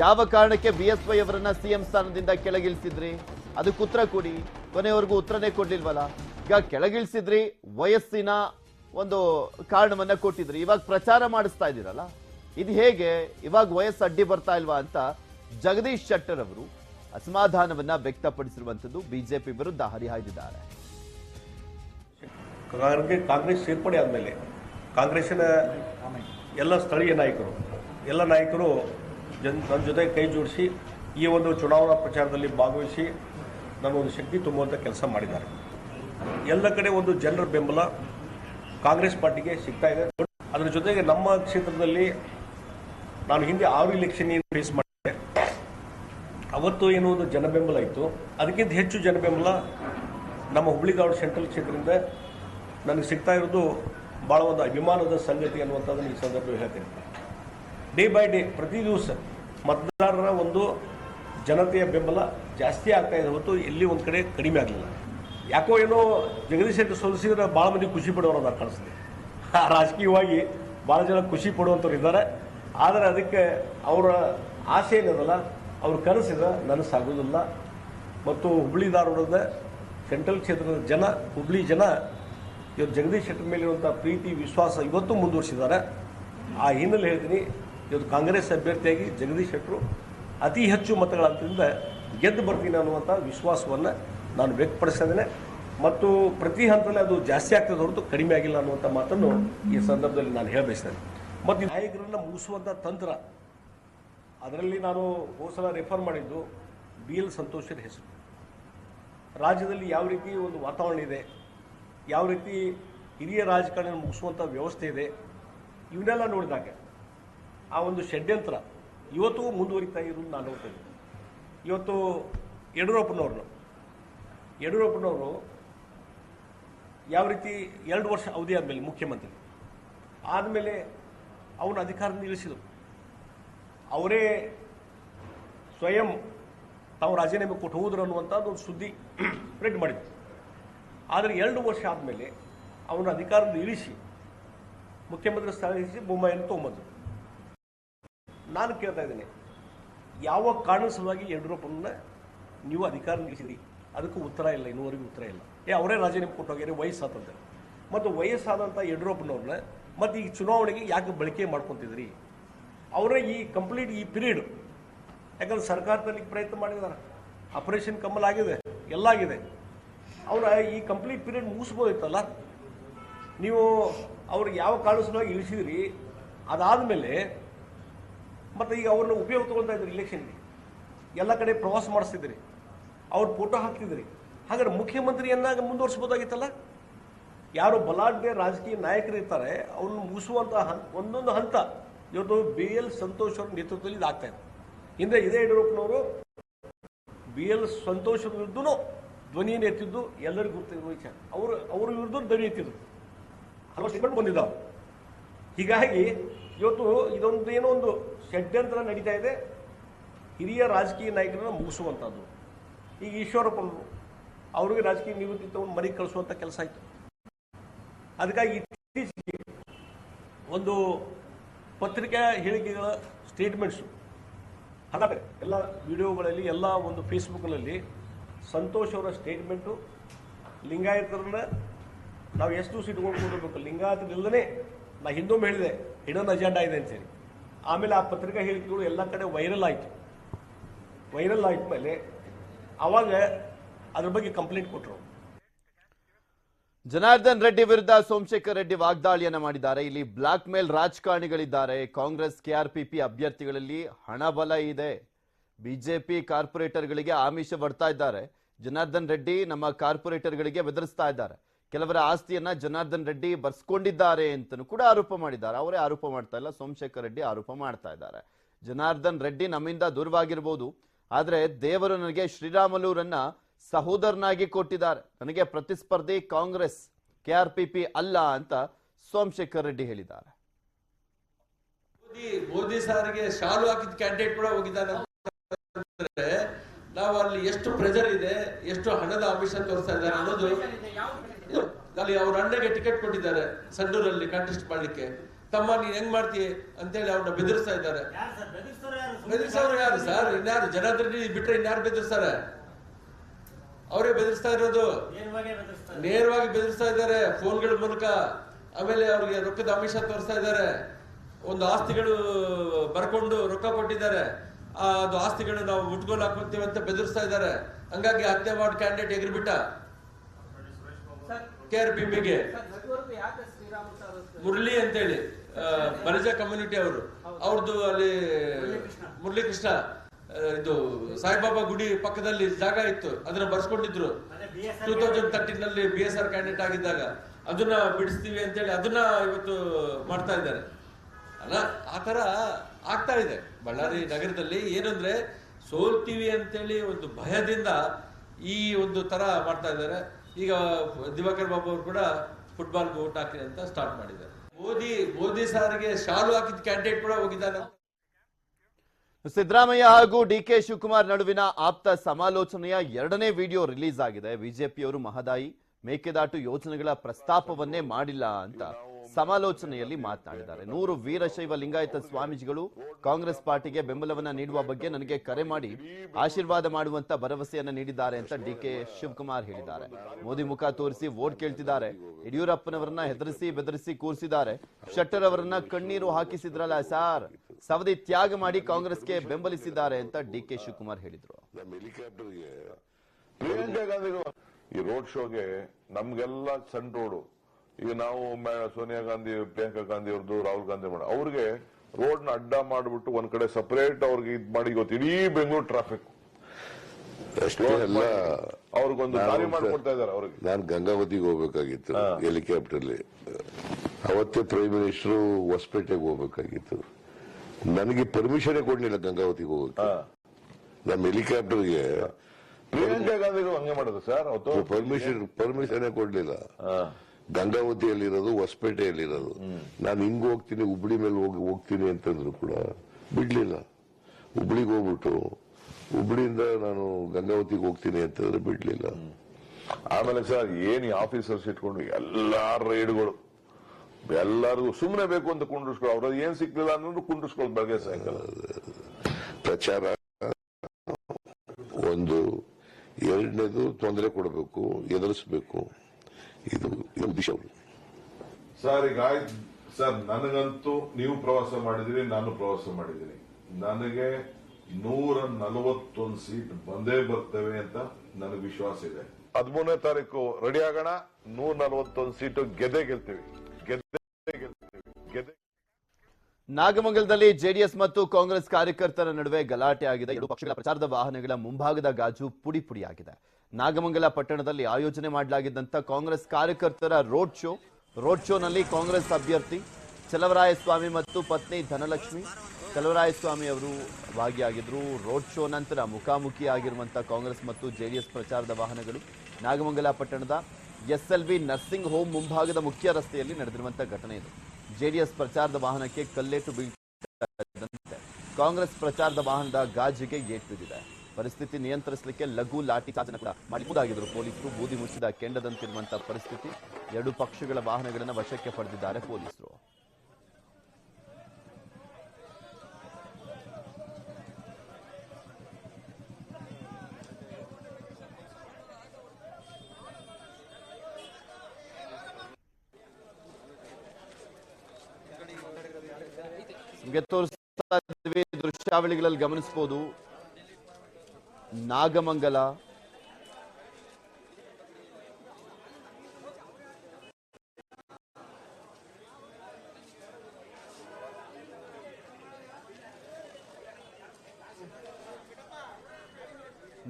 S1: ಯಾವ ಕಾರಣಕ್ಕೆ ಬಿ ಎಸ್ ವೈ ಅವರನ್ನ ಸಿಎಂ ಸ್ಥಾನದಿಂದ ಕೆಳಗಿಳಿಸಿದ್ರಿ? ಅದಕ್ಕೆ ಉತ್ತರ ಕೊಡಿ. ಕೊನೆವರೆಗೂ ಉತ್ತರನೇ ಕೊಡ್ಲಿಲ್ವಲ್ಲ? ಈಗ ಕೆಳಗಿಳಿಸಿದ್ರಿ, ವಯಸ್ಸಿನ ಒಂದು ಕಾರಣವನ್ನ ಕೊಟ್ಟಿದ್ರಿ. ಇವಾಗ ಪ್ರಚಾರ ಮಾಡಿಸ್ತಾ ಇದ್ದೀರಲ್ಲ? ಇದು ಹೇಗೆ? ಇವಾಗ ವಯಸ್ಸು ಅಡ್ಡಿ ಬರ್ತಾ ಇಲ್ವಾ ಅಂತ ಜಗದೀಶ್ ಶೆಟ್ಟರ್ ಅವರು ಅಸಮಾಧಾನವನ್ನ ವ್ಯಕ್ತಪಡಿಸಿರುವಂತದ್ದು ಬಿಜೆಪಿ ವಿರುದ್ಧ ಹರಿಹಾಯ್ದಿದ್ದಾರೆ.
S8: ಕಾಂಗ್ರೆಸ್ ಸೇರ್ಪಡೆ ಆದಮೇಲೆ ಕಾಂಗ್ರೆಸ್ನ ಎಲ್ಲ ಸ್ಥಳೀಯ ನಾಯಕರು, ಎಲ್ಲ ನಾಯಕರು ಜನ್ ನನ್ನ ಜೊತೆ ಕೈ ಜೋಡಿಸಿ ಈ ಒಂದು ಚುನಾವಣಾ ಪ್ರಚಾರದಲ್ಲಿ ಭಾಗವಹಿಸಿ ಒಂದು ಶಕ್ತಿ ತುಂಬುವಂಥ ಕೆಲಸ ಮಾಡಿದ್ದಾರೆ. ಎಲ್ಲ ಕಡೆ ಒಂದು ಜನರ ಬೆಂಬಲ ಕಾಂಗ್ರೆಸ್ ಪಾರ್ಟಿಗೆ ಸಿಗ್ತಾ ಇದೆ. ಅದರ ಜೊತೆಗೆ ನಮ್ಮ ಕ್ಷೇತ್ರದಲ್ಲಿ ನಾನು ಹಿಂದೆ ಆರು ಇಲೆಕ್ಷನ್ ಫೇಸ್ ಮಾಡಿದ್ದೆ. ಅವತ್ತು ಏನೋ ಒಂದು ಜನ ಬೆಂಬಲ ಇತ್ತು. ಅದಕ್ಕಿಂತ ಹೆಚ್ಚು ಜನ ಬೆಂಬಲ ನಮ್ಮ ಹುಬ್ಳಿ ಧಾರವಾಡ ಸೆಂಟ್ರಲ್ ಕ್ಷೇತ್ರದಿಂದ ನನಗೆ ಸಿಗ್ತಾ ಇರೋದು ಭಾಳ ಒಂದು ಅಭಿಮಾನದ ಸಂಗತಿ ಅನ್ನುವಂಥದ್ದನ್ನು ಈ ಸಂದರ್ಭದಲ್ಲಿ ಹೇಳ್ತೀನಿ. ಡೇ ಬೈ ಡೇ ಪ್ರತಿ ದಿವಸ ಮತದಾರರ ಒಂದು ಜನತೆಯ ಬೆಂಬಲ ಜಾಸ್ತಿ ಆಗ್ತಾ ಇದೆ ಹೊತ್ತು ಎಲ್ಲಿ ಒಂದು ಕಡೆ ಕಡಿಮೆ ಆಗಲಿಲ್ಲ. ಯಾಕೋ ಏನೋ ಜಗದೀಶ್ ಶೆಟ್ಟಿ ಸೋಲಿಸಿದ್ರೆ ಭಾಳ ಮಂದಿ ಖುಷಿ ಪಡೋರು ಅಂತ ಕಾಣಿಸ್ತದೆ. ಆ ರಾಜಕೀಯವಾಗಿ ಭಾಳ ಜನ ಖುಷಿ ಪಡುವಂಥವ್ರು ಇದ್ದಾರೆ. ಆದರೆ ಅದಕ್ಕೆ ಅವರ ಆಸೆ ಏನದಲ್ಲ ಅವ್ರ ಕನಸಿದ್ರೆ ನನಸಾಗೋದಿಲ್ಲ ಮತ್ತು ಹುಬ್ಳಿ ಧಾರವಾಡದ ಸೆಂಟ್ರಲ್ ಕ್ಷೇತ್ರದ ಜನ, ಹುಬ್ಳಿ ಜನ, ಇವರು ಜಗದೀಶ್ ಶೆಟ್ಟರ್ ಮೇಲಿರುವಂಥ ಪ್ರೀತಿ, ವಿಶ್ವಾಸ ಇವತ್ತು ಮುಂದುವರಿಸಿದ್ದಾರೆ. ಆ ಹಿನ್ನೆಲೆ ಹೇಳ್ತೀನಿ, ಇವತ್ತು ಕಾಂಗ್ರೆಸ್ ಅಭ್ಯರ್ಥಿಯಾಗಿ ಜಗದೀಶ್ ಶೆಟ್ಟರು ಅತಿ ಹೆಚ್ಚು ಮತಗಳ ಗೆದ್ದು ಬರ್ತೀನಿ ಅನ್ನುವಂಥ ವಿಶ್ವಾಸವನ್ನು ನಾನು ವ್ಯಕ್ತಪಡಿಸಿದ್ದೇನೆ ಮತ್ತು ಪ್ರತಿ ಹಂತದಲ್ಲಿ ಅದು ಜಾಸ್ತಿ ಆಗ್ತದೆ ಹೊರತು ಕಡಿಮೆ ಆಗಿಲ್ಲ ಅನ್ನುವಂಥ ಮಾತನ್ನು ಈ ಸಂದರ್ಭದಲ್ಲಿ ನಾನು ಹೇಳಬಯಸ್ತೇನೆ ಮತ್ತು ನಾಯಕರನ್ನು ಮುಗಿಸುವಂಥ ತಂತ್ರ ಅದರಲ್ಲಿ ನಾನು ಹೋಸಲ ರೆಫರ್ ಮಾಡಿದ್ದು ಬಿ ಎಲ್ ಸಂತೋಷದ ಹೆಸರು. ರಾಜ್ಯದಲ್ಲಿ ಯಾವ ರೀತಿ ಒಂದು ವಾತಾವರಣ ಇದೆ, ಯಾವ ರೀತಿ ಹಿರಿಯ ರಾಜಕಾರಣ ಮುಗಿಸುವಂಥ ವ್ಯವಸ್ಥೆ ಇದೆ, ಇವನ್ನೆಲ್ಲ ನೋಡಿದಾಗ. ಆ ಒಂದು ಷಡ್ಯಂತ್ರ ಇವತ್ತು ಮುಂದುವರಿತಾ ಇರೋದು ನಾನು ನೋಡ್ತೇನೆ ಇವತ್ತು ಯಡಿಯೂರಪ್ಪನವ್ರನ್ನು, ಯಡಿಯೂರಪ್ಪನವರು ಯಾವ ರೀತಿ ಎರಡು ವರ್ಷ ಅವಧಿ ಆದಮೇಲೆ ಮುಖ್ಯಮಂತ್ರಿ, ಆದಮೇಲೆ ಅವನ ಅಧಿಕಾರ ಇಳಿಸಿದರು ಅವರೇ ಸ್ವಯಂ ತಾವು ರಾಜೀನಾಮೆ ಕೊಟ್ಟು ಹೋದ್ರು ಅನ್ನುವಂಥದ್ದು ಒಂದು ಸುದ್ದಿ ಸ್ಪ್ರೆಡ್ ಮಾಡಿದ್ರು ಆದರೆ ಎರಡು ವರ್ಷ ಆದಮೇಲೆ ಅವನ ಅಧಿಕಾರದಿಂದ ಇಳಿಸಿ, ಮುಖ್ಯಮಂತ್ರಿ ಸ್ಥಾನ ಇಳಿಸಿ ಬೊಮ್ಮಾಯಿಯನ್ನು ತೊಗೊಂಬಂದರು. ನಾನು ಕೇಳ್ತಾ ಇದ್ದೇನೆ, ಯಾವ ಕಾರಣ ಸಲುವಾಗಿ ಯಡಿಯೂರಪ್ಪನ ನೀವು ಅಧಿಕಾರ ನಿಲ್ಲಿಸಿರಿ ಅದಕ್ಕೂ ಉತ್ತರ ಇಲ್ಲ, ಇನ್ನೂವರೆಗೂ ಉತ್ತರ ಇಲ್ಲ. ಏ, ಅವರೇ ರಾಜೀನಾಮೆ ಕೊಟ್ಟು ಹೋಗ್ಯಾರೆ ವಯಸ್ಸಾತಂತೆ ಮತ್ತು ವಯಸ್ಸಾದಂಥ ಯಡಿಯೂರಪ್ಪನವ್ರನ್ನ ಮತ್ತು ಈ ಚುನಾವಣೆಗೆ ಯಾಕೆ ಬಳಕೆ ಮಾಡ್ಕೊತಿದ್ರಿ? ಅವರೇ ಈ ಕಂಪ್ಲೀಟ್ ಈ ಪೀರಿಯಡ್ ಯಾಕಂದ್ರೆ ಸರ್ಕಾರದಲ್ಲಿ ಪ್ರಯತ್ನ ಮಾಡಿದ್ದಾರೆ. ಆಪರೇಷನ್ ಕಮಲ್ ಆಗಿದೆ, ಎಲ್ಲ ಆಗಿದೆ. ಅವರ ಈ ಕಂಪ್ಲೀಟ್ ಪೀರಿಯಡ್ ಮುಗಿಸ್ಬೋದಿತ್ತಲ್ಲ? ನೀವು ಅವ್ರಿಗೆ ಯಾವ ಕಾರಣ ಸಲುವಾಗಿ ಇಳಿಸಿದ್ರಿ, ಅದಾದಮೇಲೆ ಮತ್ತು ಈಗ ಅವ್ರನ್ನ ಉಪಯೋಗ ತಗೊಳ್ತಾ ಇದ್ರಿ ಇಲೆಕ್ಷನ್ಗೆ ಎಲ್ಲ ಕಡೆ ಪ್ರವಾಸ ಮಾಡಿಸ್ತಿದ್ರಿ. ಅವ್ರ ಫೋಟೋ ಹಾಕ್ತಿದ್ರಿ. ಹಾಗಾದ್ರೆ ಮುಖ್ಯಮಂತ್ರಿಯನ್ನಾಗ ಮುಂದುವರಿಸ್ಬೋದಾಗಿತ್ತಲ್ಲ? ಯಾರು ಬಲಾಢ್ಯ ರಾಜಕೀಯ ನಾಯಕರು ಇರ್ತಾರೆ ಅವ್ರನ್ನ ಮುಗಿಸುವಂಥ ಹಂತ, ಒಂದೊಂದು ಹಂತ. ಇವತ್ತು ಬಿ ಎಲ್ ಸಂತೋಷ್ ಅವ್ರ ನೇತೃತ್ವದಲ್ಲಿ ಇದಾಗ್ತಾ ಇದೆ ಹಿಂದೆ ಇದೇ ಯಡಿಯೂರಪ್ಪನವರು ಬಿ ಎಲ್ ಸಂತೋಷ್ ವಿರುದ್ಧನೂ ಧ್ವನಿ ಎತ್ತಿದ್ದು ಎಲ್ಲರಿಗೂ ಗೊತ್ತಿರುವ ವಿಚಾರ. ಅವರು, ಅವ್ರ ವಿರುದ್ಧ ಧ್ವನಿ ಎತ್ತಿದ್ರು ಹಲವು ಸ್ಟೇಟ್ಮೆಂಟ್ ಹೀಗಾಗಿ ಇವತ್ತು ಇದೊಂದು ಏನೋ ಒಂದು ಷಡ್ಯಂತ್ರ ನಡೀತಾ ಇದೆ. ಹಿರಿಯ ರಾಜಕೀಯ ನಾಯಕರನ್ನ ಮುಗಿಸುವಂಥದ್ದು ಈಗ ಈಶ್ವರಪ್ಪನವರು ಅವ್ರಿಗೆ ರಾಜಕೀಯ ನಿವೃತ್ತಿ ತಗೊಂಡು ಮರಿ ಕಳಿಸುವಂಥ ಕೆಲಸ ಆಯಿತು. ಅದಕ್ಕಾಗಿ ಇತ್ತೀಚೆಗೆ ಒಂದು ಪತ್ರಿಕಾ ಹೇಳಿಕೆಗಳ ಸ್ಟೇಟ್ಮೆಂಟ್ಸು ಹಲವೆ ಎಲ್ಲ ವಿಡಿಯೋಗಳಲ್ಲಿ, ಎಲ್ಲ ಒಂದು ಫೇಸ್ಬುಕ್ನಲ್ಲಿ ಸಂತೋಷ್ ಅವರ ಸ್ಟೇಟ್ಮೆಂಟು ಲಿಂಗಾಯತರನ್ನ ನಾವು ಎಷ್ಟು ಸೀಟ್ ಕೂಡಬೇಕು ಲಿಂಗಾಯತರಿಲ್ಲದೇ ನಾ ಹಿಂದೊಮ್ಮೆ ಹೇಳಿದೆ, ಹಿಡನ್ ಅಜೆಂಡಾ ಇದೆ ಅಂತೇಳಿ. ಆಮೇಲೆ ಆ ಪತ್ರಿಕಾ ಹೇಳಿಕೆಗಳು ಎಲ್ಲ ಕಡೆ ವೈರಲ್ ಆಯಿತು. ವೈರಲ್ ಆಯ್ತ ಮೇಲೆ ಅವಾಗ ಅದ್ರ ಬಗ್ಗೆ ಕಂಪ್ಲೇಂಟ್ ಕೊಟ್ಟರು
S1: ಜನಾರ್ದನ್ ರೆಡ್ಡಿ ವಿರುದ್ಧ ಸೋಮಶೇಖರ್ ರೆಡ್ಡಿ ವಾಗ್ದಾಳಿಯನ್ನು ಮಾಡಿದ್ದಾರೆ. ಇಲ್ಲಿ ಬ್ಲಾಕ್ ಮೇಲ್ ರಾಜಕಾರಣಿಗಳಿದ್ದಾರೆ. ಕಾಂಗ್ರೆಸ್, ಕೆಆರ್ಪಿಪಿ ಅಭ್ಯರ್ಥಿಗಳಲ್ಲಿ ಹಣಬಲ ಇದೆ. ಬಿಜೆಪಿ ಕಾರ್ಪೊರೇಟರ್ಗಳಿಗೆ ಆಮಿಷ ಬರ್ತಾ ಇದ್ದಾರೆ. ಜನಾರ್ದನ್ ರೆಡ್ಡಿ ನಮ್ಮ ಕಾರ್ಪೊರೇಟರ್ಗಳಿಗೆ ಬೆದರಿಸ್ತಾ ಇದ್ದಾರೆ. ಕೆಲವರ ಆಸ್ತಿಯನ್ನ ಜನಾರ್ದನ್ ರೆಡ್ಡಿ ಬರ್ಸ್ಕೊಂಡಿದ್ದಾರೆ ಅಂತಲೂ ಕೂಡ ಆರೋಪ ಮಾಡಿದ್ದಾರೆ. ಅವರೇ ಆರೋಪ ಮಾಡ್ತಾ ಇಲ್ಲ. ಸೋಮಶೇಖರ್ ರೆಡ್ಡಿ ಆರೋಪ ಮಾಡ್ತಾ ಇದ್ದಾರೆ. ಜನಾರ್ದನ್ ರೆಡ್ಡಿ ನಮ್ಮಿಂದ ದೂರವಾಗಿರ್ಬೋದು. ಆದರೆ ದೇವರು ನನಗೆ ಶ್ರೀರಾಮಲೂರನ್ನ ಸಹೋದರನಾಗಿ ಕೊಟ್ಟಿದ್ದಾರೆ. ನನಗೆ ಪ್ರತಿಸ್ಪರ್ಧಿ ಕಾಂಗ್ರೆಸ್ ಕೆಆರ್ಪಿಪಿ ಅಲ್ಲ ಅಂತ ಸೋಮಶೇಖರ್ ರೆಡ್ಡಿ ಹೇಳಿದ್ದಾರೆ.
S9: ಮೋದಿ ಸಾರಿಗೆ ಶಾಲು ಹಾಕಿದ ಕ್ಯಾಂಡಿಡೇಟ್ ಕೂಡ ಹೋಗಿದ್ದಾನೆ ಅಂದ್ರೆ ನಾವು ಅಲ್ಲಿ ಎಷ್ಟು ಪ್ರೆಜರ್ ಇದೆ ಎಷ್ಟು ಹಣದ ಆಮಿಷ ತೋರಿಸ್ತಾ ಇದ್ದಾರೆ ಅನ್ನೋದು ಅಲ್ಲಿ ಅವ್ರ ಅಣ್ಣಗೆ ಟಿಕೆಟ್ ಕೊಟ್ಟಿದ್ದಾರೆ ಸಂಡೂರಲ್ಲಿ ಕಾಂಟೆಸ್ಟ್ ಮಾಡ್ಲಿಕ್ಕೆ. ತಮ್ಮ ನೀನ್ ಹೆಂಗ್ ಮಾಡ್ತೀಯ ಅಂತೇಳಿ ಅವ್ರನ್ನ ಬೆದರಿಸ್ತಾ ಇದ್ದಾರೆ. ಬೆದರಿಸೋರು ಯಾರು? ಸರ್ ಇನ್ಯಾರು? ಜನಾರ್ದನ್ ಬಿಟ್ರೆ ಇನ್ಯಾರು ಬೆದರಿಸ್ತಾರೆ? ಅವರೇ ಬೆದರಿಸ್ತಾ ಇರೋದು. ನೇರವಾಗಿ ಬೆದರಿಸ್ತಾ ಇದ್ದಾರೆ. ಫೋನ್ಗಳ ಮೂಲಕ. ಆಮೇಲೆ ಅವ್ರಿಗೆ ರೊಕ್ಕದ ಅಮಿಷ ತೋರಿಸ್ತಾ ಇದ್ದಾರೆ. ಒಂದು ಆಸ್ತಿಗಳು ಬರ್ಕೊಂಡು ರೊಕ್ಕ ಕೊಟ್ಟಿದ್ದಾರೆ. ಆ, ಅದು ಆಸ್ತಿಗಳು ನಾವು ಮುಟ್ಗೋಲ್ ಹಾಕೊಂತೀವಿ ಅಂತ ಬೆದರಿಸ್ತಾ ಇದ್ದಾರೆ. ಹಂಗಾಗಿ ಹತ್ಯೆ ಮಾಡಿ ಕ್ಯಾಂಡಿಡೇಟ್ ಎಗರ್ಬಿಟ್ಟ. ಕೆ ಆರ್ ಪಿ ಬಿಗೆ ಮುರಳಿ ಅಂತೇಳಿ. ಬಲಿಜ ಕಮ್ಯುನಿಟಿ ಅವರು. ಅವ್ರದ್ದು ಅಲ್ಲಿ ಮುರಳಿ ಕೃಷ್ಣ ಇದು ಸಾಯಿಬಾಬಾ ಗುಡಿ ಪಕ್ಕದಲ್ಲಿ ಜಾಗ ಇತ್ತು ಅದನ್ನ ಬರ್ಸ್ಕೊಂಡಿದ್ರು. ಟೂ ತೌಸಂಡ್ ತರ್ಟೀನ್ನಲ್ಲಿ ಬಿ ಎಸ್ ಆರ್ ಕ್ಯಾಂಡಿಡೇಟ್ ಆಗಿದ್ದಾಗ. ಅದನ್ನ ಬಿಡಿಸ್ತೀವಿ ಅಂತೇಳಿ ಅದನ್ನ ಇವತ್ತು ಮಾಡ್ತಾ ಇದ್ದಾರೆ. ಅಲ್ಲ ಆತರ ತರ ಆಗ್ತಾ ಇದೆ. ಬಳ್ಳಾರಿ ನಗರದಲ್ಲಿ ಏನಂದ್ರೆ ಸೋಲ್ತೀವಿ ಅಂತೇಳಿ ಒಂದು ಭಯದಿಂದ ಈ ಒಂದು ತರ ಮಾಡ್ತಾ ಇದ್ದಾರೆ. ಈಗ ದಿವಾಕರ್ ಬಾಬು ಅವರು ಕೂಡ ಫುಟ್ಬಾಲ್ ಓಟ್ ಹಾಕಿ ಅಂತ ಸ್ಟಾರ್ಟ್ ಮಾಡಿದ್ದಾರೆ. ಮೋದಿ ಮೋದಿ ಸಾರಿಗೆ ಶಾಲು ಹಾಕಿದ ಕ್ಯಾಂಡಿಡೇಟ್ ಕೂಡ ಹೋಗಿದ್ದಾನೆ.
S1: ಸಿದ್ದರಾಮಯ್ಯ ಹಾಗೂ ಡಿ ಕೆ ಶಿವಕುಮಾರ್ ನಡುವಿನ ಆಪ್ತ ಸಮಾಲೋಚನೆಯ ಎರಡನೇ ವಿಡಿಯೋ ರಿಲೀಸ್ ಆಗಿದೆ. ಬಿಜೆಪಿಯವರು ಮಹದಾಯಿ, ಮೇಕೆದಾಟು ಯೋಜನೆಗಳ ಪ್ರಸ್ತಾಪವನ್ನೇ ಮಾಡಿಲ್ಲ ಅಂತ ಸಮಾಲೋಚನೆಯಲ್ಲಿ ಮಾತನಾಡಿದ್ದಾರೆ. ನೂರು ವೀರಶೈವ ಲಿಂಗಾಯತ ಸ್ವಾಮೀಜಿಗಳು ಕಾಂಗ್ರೆಸ್ ಪಾರ್ಟಿಗೆ ಬೆಂಬಲವನ್ನ ನೀಡುವ ಬಗ್ಗೆ ನನಗೆ ಕರೆ ಮಾಡಿ ಆಶೀರ್ವಾದ ಮಾಡುವಂತ ಭರವಸೆಯನ್ನ ನೀಡಿದ್ದಾರೆ ಅಂತ ಡಿ ಕೆ ಶಿವಕುಮಾರ್ ಹೇಳಿದ್ದಾರೆ. ಮೋದಿ ಮುಖ ತೋರಿಸಿ ವೋಟ್ ಕೇಳ್ತಿದ್ದಾರೆ. ಯಡಿಯೂರಪ್ಪನವರನ್ನ ಹೆದರಿಸಿ ಬೆದರಿಸಿ ಕೂರಿಸಿದ್ದಾರೆ. ಶೆಟ್ಟರ್ ಅವರನ್ನ ಕಣ್ಣೀರು ಹಾಕಿಸಿದ್ರಲ್ಲ ಸಾರ್? ಸವದಿ ತ್ಯಾಗ ಮಾಡಿ ಕಾಂಗ್ರೆಸ್ಗೆ ಬೆಂಬಲಿಸಿದ್ದಾರೆ ಅಂತ ಡಿ ಕೆ ಶಿವಕುಮಾರ್ ಹೇಳಿದ್ರು.
S10: ಪ್ರಿಯಾಂಕಾ ಗಾಂಧಿ ಈ ರೋಡ್ ಶೋಗೆ ನಮ್ಗೆಲ್ಲ ಸಣ್ಣ ರೋಡು. ಈಗ ನಾವು ಸೋನಿಯಾ ಗಾಂಧಿ ಪ್ರಿಯಾಂಕಾ ಗಾಂಧಿ ಅವ್ರದ್ದು ರಾಹುಲ್ ಗಾಂಧಿ ಮಾಡ ಅವ್ರಿಗೆ ರೋಡ್ನ ಅಡ್ಡ ಮಾಡ್ಬಿಟ್ಟು ಒಂದ್ ಕಡೆ ಸಪರೇಟ್ ಅವ್ರಿಗೆ ಇದ್ ಮಾಡಿ ಇವತ್ತು ಇಡೀ ಬೆಂಗಳೂರು ಟ್ರಾಫಿಕ್ ಅವ್ರಿಗೊಂದು
S11: ಗಾಡಿ
S10: ದಾರಿ ಮಾಡ್ಕೊಡ್ತಾ ಇದಾರೆ ಅವ್ರಿಗೆ.
S11: ನಾನು ಗಂಗಾವತಿಗೆ ಹೋಗ್ಬೇಕಾಗಿತ್ತು ಹೆಲಿಕಾಪ್ಟರ್ಲಿ ಅವತ್ತೇ ಪ್ರೈಮ್ ಮಿನಿಸ್ಟರ್ ಹೊಸಪೇಟೆಗೆ ಹೋಗ್ಬೇಕಾಗಿತ್ತು. ನನಗೆ ಪರ್ಮಿಷನ್ ಕೊಡ್ಲಿಲ್ಲ ಗಂಗಾವತಿಗೆ ಹೋಗಕ್ಕೆ ನಮ್ಮ ಹೆಲಿಕಾಪ್ಟರ್ಗೆ
S10: ಪ್ರಿಯಾಂಕಾ ಗಾಂಧಿಗೂ ಹಂಗೆ ಮಾಡೋದು ಸರ್ ಅವತ್ತು?
S11: ಪರ್ಮಿಷನ್ ಪರ್ಮಿಷನ್ ಕೊಡ್ಲಿಲ್ಲ. ಗಂಗಾವತಿಯಲ್ಲಿರೋದು ಹೊಸಪೇಟೆಯಲ್ಲಿರೋದು. ನಾನು ಹಿಂಗ್ ಹೋಗ್ತೀನಿ ಹುಬ್ಳಿ ಮೇಲೆ ಹೋಗಿ ಹೋಗ್ತೀನಿ ಅಂತಂದ್ರು ಕೂಡ ಬಿಡ್ಲಿಲ್ಲ. ಹುಬ್ಳಿಗೆ ಹೋಗ್ಬಿಟ್ಟು ಹುಬ್ಳಿಯಿಂದ ನಾನು ಗಂಗಾವತಿಗೆ ಹೋಗ್ತೀನಿ ಅಂತಂದ್ರೆ ಬಿಡ್ಲಿಲ್ಲ.
S10: ಆಮೇಲೆ ಸರ್ ಏನು ಆಫೀಸರ್ಸ್ ಇಟ್ಕೊಂಡು ಎಲ್ಲಾ ರೈಡ್ಗಳು ಎಲ್ಲರಿಗೂ ಸುಮ್ಮನೆ ಬೇಕು ಅಂತ ಕುಂಡಿಸ್ಕೊಳ್ಳೋ ಅವ್ರದ್ದು ಏನ್ ಸಿಕ್ಲಿಲ್ಲ ಅನ್ನೋದು ಕುಂಡಿಸ್ಕೊಳ್ಳೋದು ಬೆಳಗ್ಗೆ ಸಾಯಂಕಾಲ.
S11: ಪ್ರಚಾರ ಒಂದು ಎರಡನೇದು ತೊಂದರೆ ಕೊಡಬೇಕು ಎದುರಿಸಬೇಕು. ಇದು ಉದ್ದೇಶ.
S10: ಸರ್ ಈಗ ಆಯ್ತು. ಸರ್ ನನಗಂತೂ ನೀವು ಪ್ರವಾಸ ಮಾಡಿದಿರಿ ನಾನು ಪ್ರವಾಸ ಮಾಡಿದ್ದೀನಿ. ನನಗೆ ನೂರ ನಲವತ್ತೊಂದು ಸೀಟ್ ಬಂದೇ ಬರ್ತವೆ ಅಂತ ನನಗೆ ವಿಶ್ವಾಸ ಇದೆ. ಹದಿಮೂರನೇ ತಾರೀಕು ರೆಡಿ ಆಗೋಣ. ನೂರ ನಲವತ್ತೊಂದು ಸೀಟು ಗೆದ್ದೇ ಗೆಲ್ತೀವಿ.
S1: ನಾಗಮಂಗಲದಲ್ಲಿ ಜೆಡಿಎಸ್ ಮತ್ತು ಕಾಂಗ್ರೆಸ್ ಕಾರ್ಯಕರ್ತರ ನಡುವೆ ಗಲಾಟೆ ಆಗಿದೆ. ಎರಡು ಪಕ್ಷಗಳ ಪ್ರಚಾರದ ವಾಹನಗಳ ಮುಂಭಾಗದ ಗಾಜು ಪುಡಿ ಪುಡಿಯಾಗಿದೆ. ನಾಗಮಂಗಲ ಪಟ್ಟಣದಲ್ಲಿ ಆಯೋಜನೆ ಮಾಡಲಾಗಿದ್ದಂತ ಕಾಂಗ್ರೆಸ್ ಕಾರ್ಯಕರ್ತರ ರೋಡ್ ಶೋ, ರೋಡ್ ಶೋನಲ್ಲಿ ಕಾಂಗ್ರೆಸ್ ಅಭ್ಯರ್ಥಿ ಚಲವರಾಯಸ್ವಾಮಿ ಮತ್ತು ಪತ್ನಿ ಧನಲಕ್ಷ್ಮಿ ಚಲವರಾಯಸ್ವಾಮಿ ಅವರು ಭಾಗಿಯಾಗಿದ್ರು. ರೋಡ್ ಶೋ ನಂತರ ಮುಖಾಮುಖಿ ಆಗಿರುವಂತ ಕಾಂಗ್ರೆಸ್ ಮತ್ತು ಜೆಡಿಎಸ್ ಪ್ರಚಾರದ ವಾಹನಗಳು ನಾಗಮಂಗಲ ಪಟ್ಟಣದ ಎಸ್ಎಲ್ವಿ ನರ್ಸಿಂಗ್ ಹೋಮ್ ಮುಂಭಾಗದ ಮುಖ್ಯ ರಸ್ತೆಯಲ್ಲಿ ನಡೆದಿರುವಂತಹ ಘಟನೆ ಇದು. ಜೆಡಿಎಸ್ ಪ್ರಚಾರದ ವಾಹನಕ್ಕೆ ಕಲ್ಲೇಟು ಬೀಳದಂತೆ ಕಾಂಗ್ರೆಸ್ ಪ್ರಚಾರದ ವಾಹನದ ಗಾಜಿಗೆ ಏಟ್ ಬಿದ್ದಿದೆ. ಪರಿಸ್ಥಿತಿ ನಿಯಂತ್ರಿಸಲಿಕ್ಕೆ ಲಘು ಲಾಠಿ ಚಾರ್ಜನ ಕೂಡ ಮಾಡಬಹುದಾಗಿದ್ರು ಪೊಲೀಸರು ಬೂದಿ ಮುಚ್ಚಿದ ಕೆಂಡದಂತಿರುವಂತಹ ಪರಿಸ್ಥಿತಿ. ಎರಡು ಪಕ್ಷಗಳ ವಾಹನಗಳನ್ನು ವಶಕ್ಕೆ ಪಡೆದಿದ್ದಾರೆ ಪೊಲೀಸರು. ನಿಮಗೆ ತೋರಿಸ್ತಾ ಇದ್ದೀವಿ ದೃಶ್ಯಾವಳಿಗಳಲ್ಲಿ ಗಮನಿಸಬಹುದು. ನಾಗಮಂಗಲ.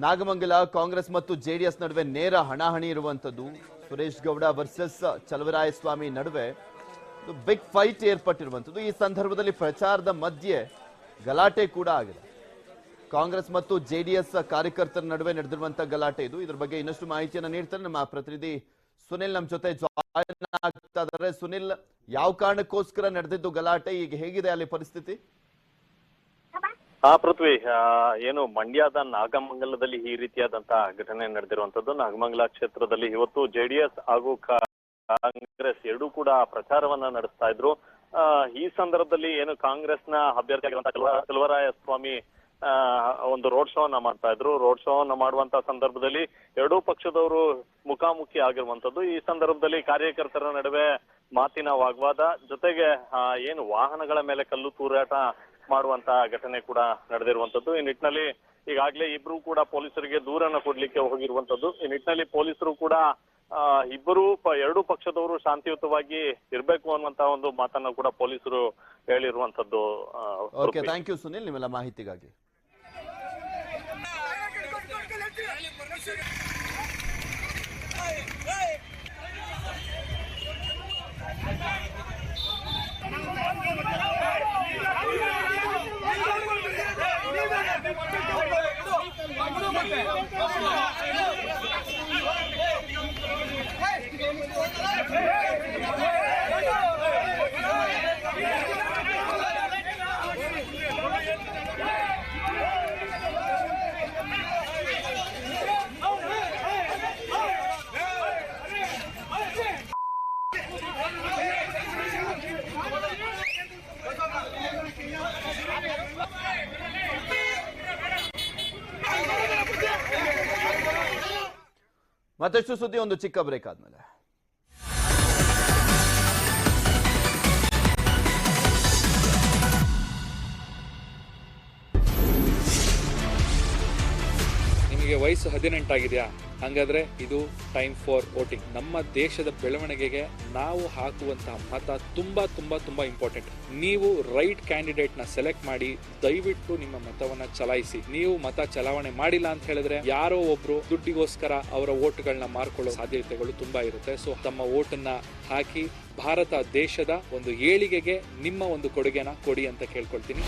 S1: ನಾಗಮಂಗಲ, ಕಾಂಗ್ರೆಸ್ ಮತ್ತು ಜೆಡಿಎಸ್ ನಡುವೆ ನೇರ ಹಣಾಹಣಿ ಇರುವಂತದ್ದು ಸುರೇಶ್ ಗೌಡ ವರ್ಸಸ್ ಚಲವರಾಯಸ್ವಾಮಿ ನಡುವೆ ಬಿಗ್ ಫೈಟ್ ಏರ್ಪಟ್ಟಿರುವಂಥದ್ದು. ಈ ಸಂದರ್ಭದಲ್ಲಿ ಪ್ರಚಾರದ ಮಧ್ಯೆ ಗಲಾಟೆ ಕೂಡ ಆಗಿದೆ. ಕಾಂಗ್ರೆಸ್ ಮತ್ತು ಜೆಡಿಎಸ್ ಕಾರ್ಯಕರ್ತರ ನಡುವೆ ನಡೆದಿರುವಂತಹ ಗಲಾಟೆ ಇದು. ಇದ್ರ ಬಗ್ಗೆ ಇನ್ನಷ್ಟು ಮಾಹಿತಿಯನ್ನು ನೀಡ್ತಾರೆ ನಮ್ಮ ಪ್ರತಿನಿಧಿ ಸುನಿಲ್ ನಮ್ಮ ಜೊತೆ ಜಾಯಿನ್ ಆಗ್ತಾ ಸುನಿಲ್, ಯಾವ ಕಾರಣಕ್ಕೋಸ್ಕರ ನಡೆದಿದ್ದು ಗಲಾಟೆ? ಈಗ ಹೇಗಿದೆ ಅಲ್ಲಿ ಪರಿಸ್ಥಿತಿ?
S12: ಹಾ, ಪೃಥ್ವಿ. ಏನು ಮಂಡ್ಯದ ನಾಗಮಂಗಲದಲ್ಲಿ ಈ ರೀತಿಯಾದಂತಹ ಘಟನೆ ನಡೆದಿರುವಂತದ್ದು ನಾಗಮಂಗಲ ಕ್ಷೇತ್ರದಲ್ಲಿ ಇವತ್ತು ಜೆಡಿಎಸ್ ಹಾಗೂ ಕಾಂಗ್ರೆಸ್ ಎರಡೂ ಕೂಡ ಪ್ರಚಾರವನ್ನ ನಡೆಸ್ತಾ ಇದ್ರು. ಈ ಸಂದರ್ಭದಲ್ಲಿ ಏನು ಕಾಂಗ್ರೆಸ್ನ ಅಭ್ಯರ್ಥಿಯಾಗಿರುವಂತಹ ಚಲುವ- ಚಲುವರಾಯ ಸ್ವಾಮಿ ಒಂದು ರೋಡ್ ಶೋ ಅನ್ನ ಮಾಡ್ತಾ ಇದ್ರು. ರೋಡ್ ಶೋ ಅನ್ನ ಮಾಡುವಂತ ಸಂದರ್ಭದಲ್ಲಿ ಎರಡೂ ಪಕ್ಷದವರು ಮುಖಾಮುಖಿ ಆಗಿರುವಂತದ್ದು ಈ ಸಂದರ್ಭದಲ್ಲಿ ಕಾರ್ಯಕರ್ತರ ನಡುವೆ ಮಾತಿನ ವಾಗ್ವಾದ, ಜೊತೆಗೆ ಏನು ವಾಹನಗಳ ಮೇಲೆ ಕಲ್ಲು ತೂರಾಟ ಮಾಡುವಂತ ಘಟನೆ ಕೂಡ ನಡೆದಿರುವಂತದ್ದು ಈ ನಿಟ್ಟಿನಲ್ಲಿ ಈಗಾಗಲೇ ಇಬ್ರು ಕೂಡ ಪೊಲೀಸರಿಗೆ ದೂರನ್ನ ಕೊಡ್ಲಿಕ್ಕೆ ಹೋಗಿರುವಂತದ್ದು ಈ ನಿಟ್ಟಿನಲ್ಲಿ ಪೊಲೀಸರು ಕೂಡ ಇಬ್ಬರು ಪ- ಎರಡೂ ಪಕ್ಷದವರು ಶಾಂತಿಯುತವಾಗಿ ಇರಬೇಕು ಅನ್ನುವಂತಹ ಒಂದು ಮಾತನ್ನ ಕೂಡ ಪೊಲೀಸರು ಹೇಳಿರುವಂತದ್ದು
S1: ಓಕೆ ಥ್ಯಾಂಕ್ ಯು ಸುನಿಲ್ ನಿಮ್ಮೆಲ್ಲ ಮಾಹಿತಿಗಾಗಿ ಮತ್ತಷ್ಟು ಸುದ್ದಿ ಒಂದು ಚಿಕ್ಕ ಬ್ರೇಕ್ ಆದ್ಮೇಲೆ.
S13: ನಿಮಗೆ ವಯಸ್ಸು ಹದಿನೆಂಟಾಗಿದೆಯಾ? ಹಾಗಾದ್ರೆ ಇದು ಟೈಮ್ ಫಾರ್ ವೋಟಿಂಗ್ ನಮ್ಮ ದೇಶದ ಬೆಳವಣಿಗೆಗೆ ನಾವು ಹಾಕುವಂತಹ ಮತ ತುಂಬಾ ತುಂಬಾ ತುಂಬಾ ಇಂಪಾರ್ಟೆಂಟ್ ನೀವು ರೈಟ್ ಕ್ಯಾಂಡಿಡೇಟ್ನ ಸೆಲೆಕ್ಟ್ ಮಾಡಿ, ದಯವಿಟ್ಟು ನಿಮ್ಮ ಮತವನ್ನ ಚಲಾಯಿಸಿ. ನೀವು ಮತ ಚಲಾವಣೆ ಮಾಡಿಲ್ಲ ಅಂತ ಹೇಳಿದ್ರೆ ಯಾರೋ ಒಬ್ರು ದುಡ್ಡಿಗೋಸ್ಕರ ಅವರ ವೋಟ್ಗಳನ್ನ ಮಾರ್ಕೊಳ್ಳೋ ಸಾಧ್ಯತೆಗಳು ತುಂಬಾ ಇರುತ್ತೆ. ಸೊ ತಮ್ಮ ಓಟನ್ನ ಹಾಕಿ, ಭಾರತ ದೇಶದ ಒಂದು ಏಳಿಗೆಗೆ ನಿಮ್ಮ ಒಂದು ಕೊಡುಗೆನ ಕೊಡಿ ಅಂತ ಕೇಳ್ಕೊಳ್ತೀನಿ.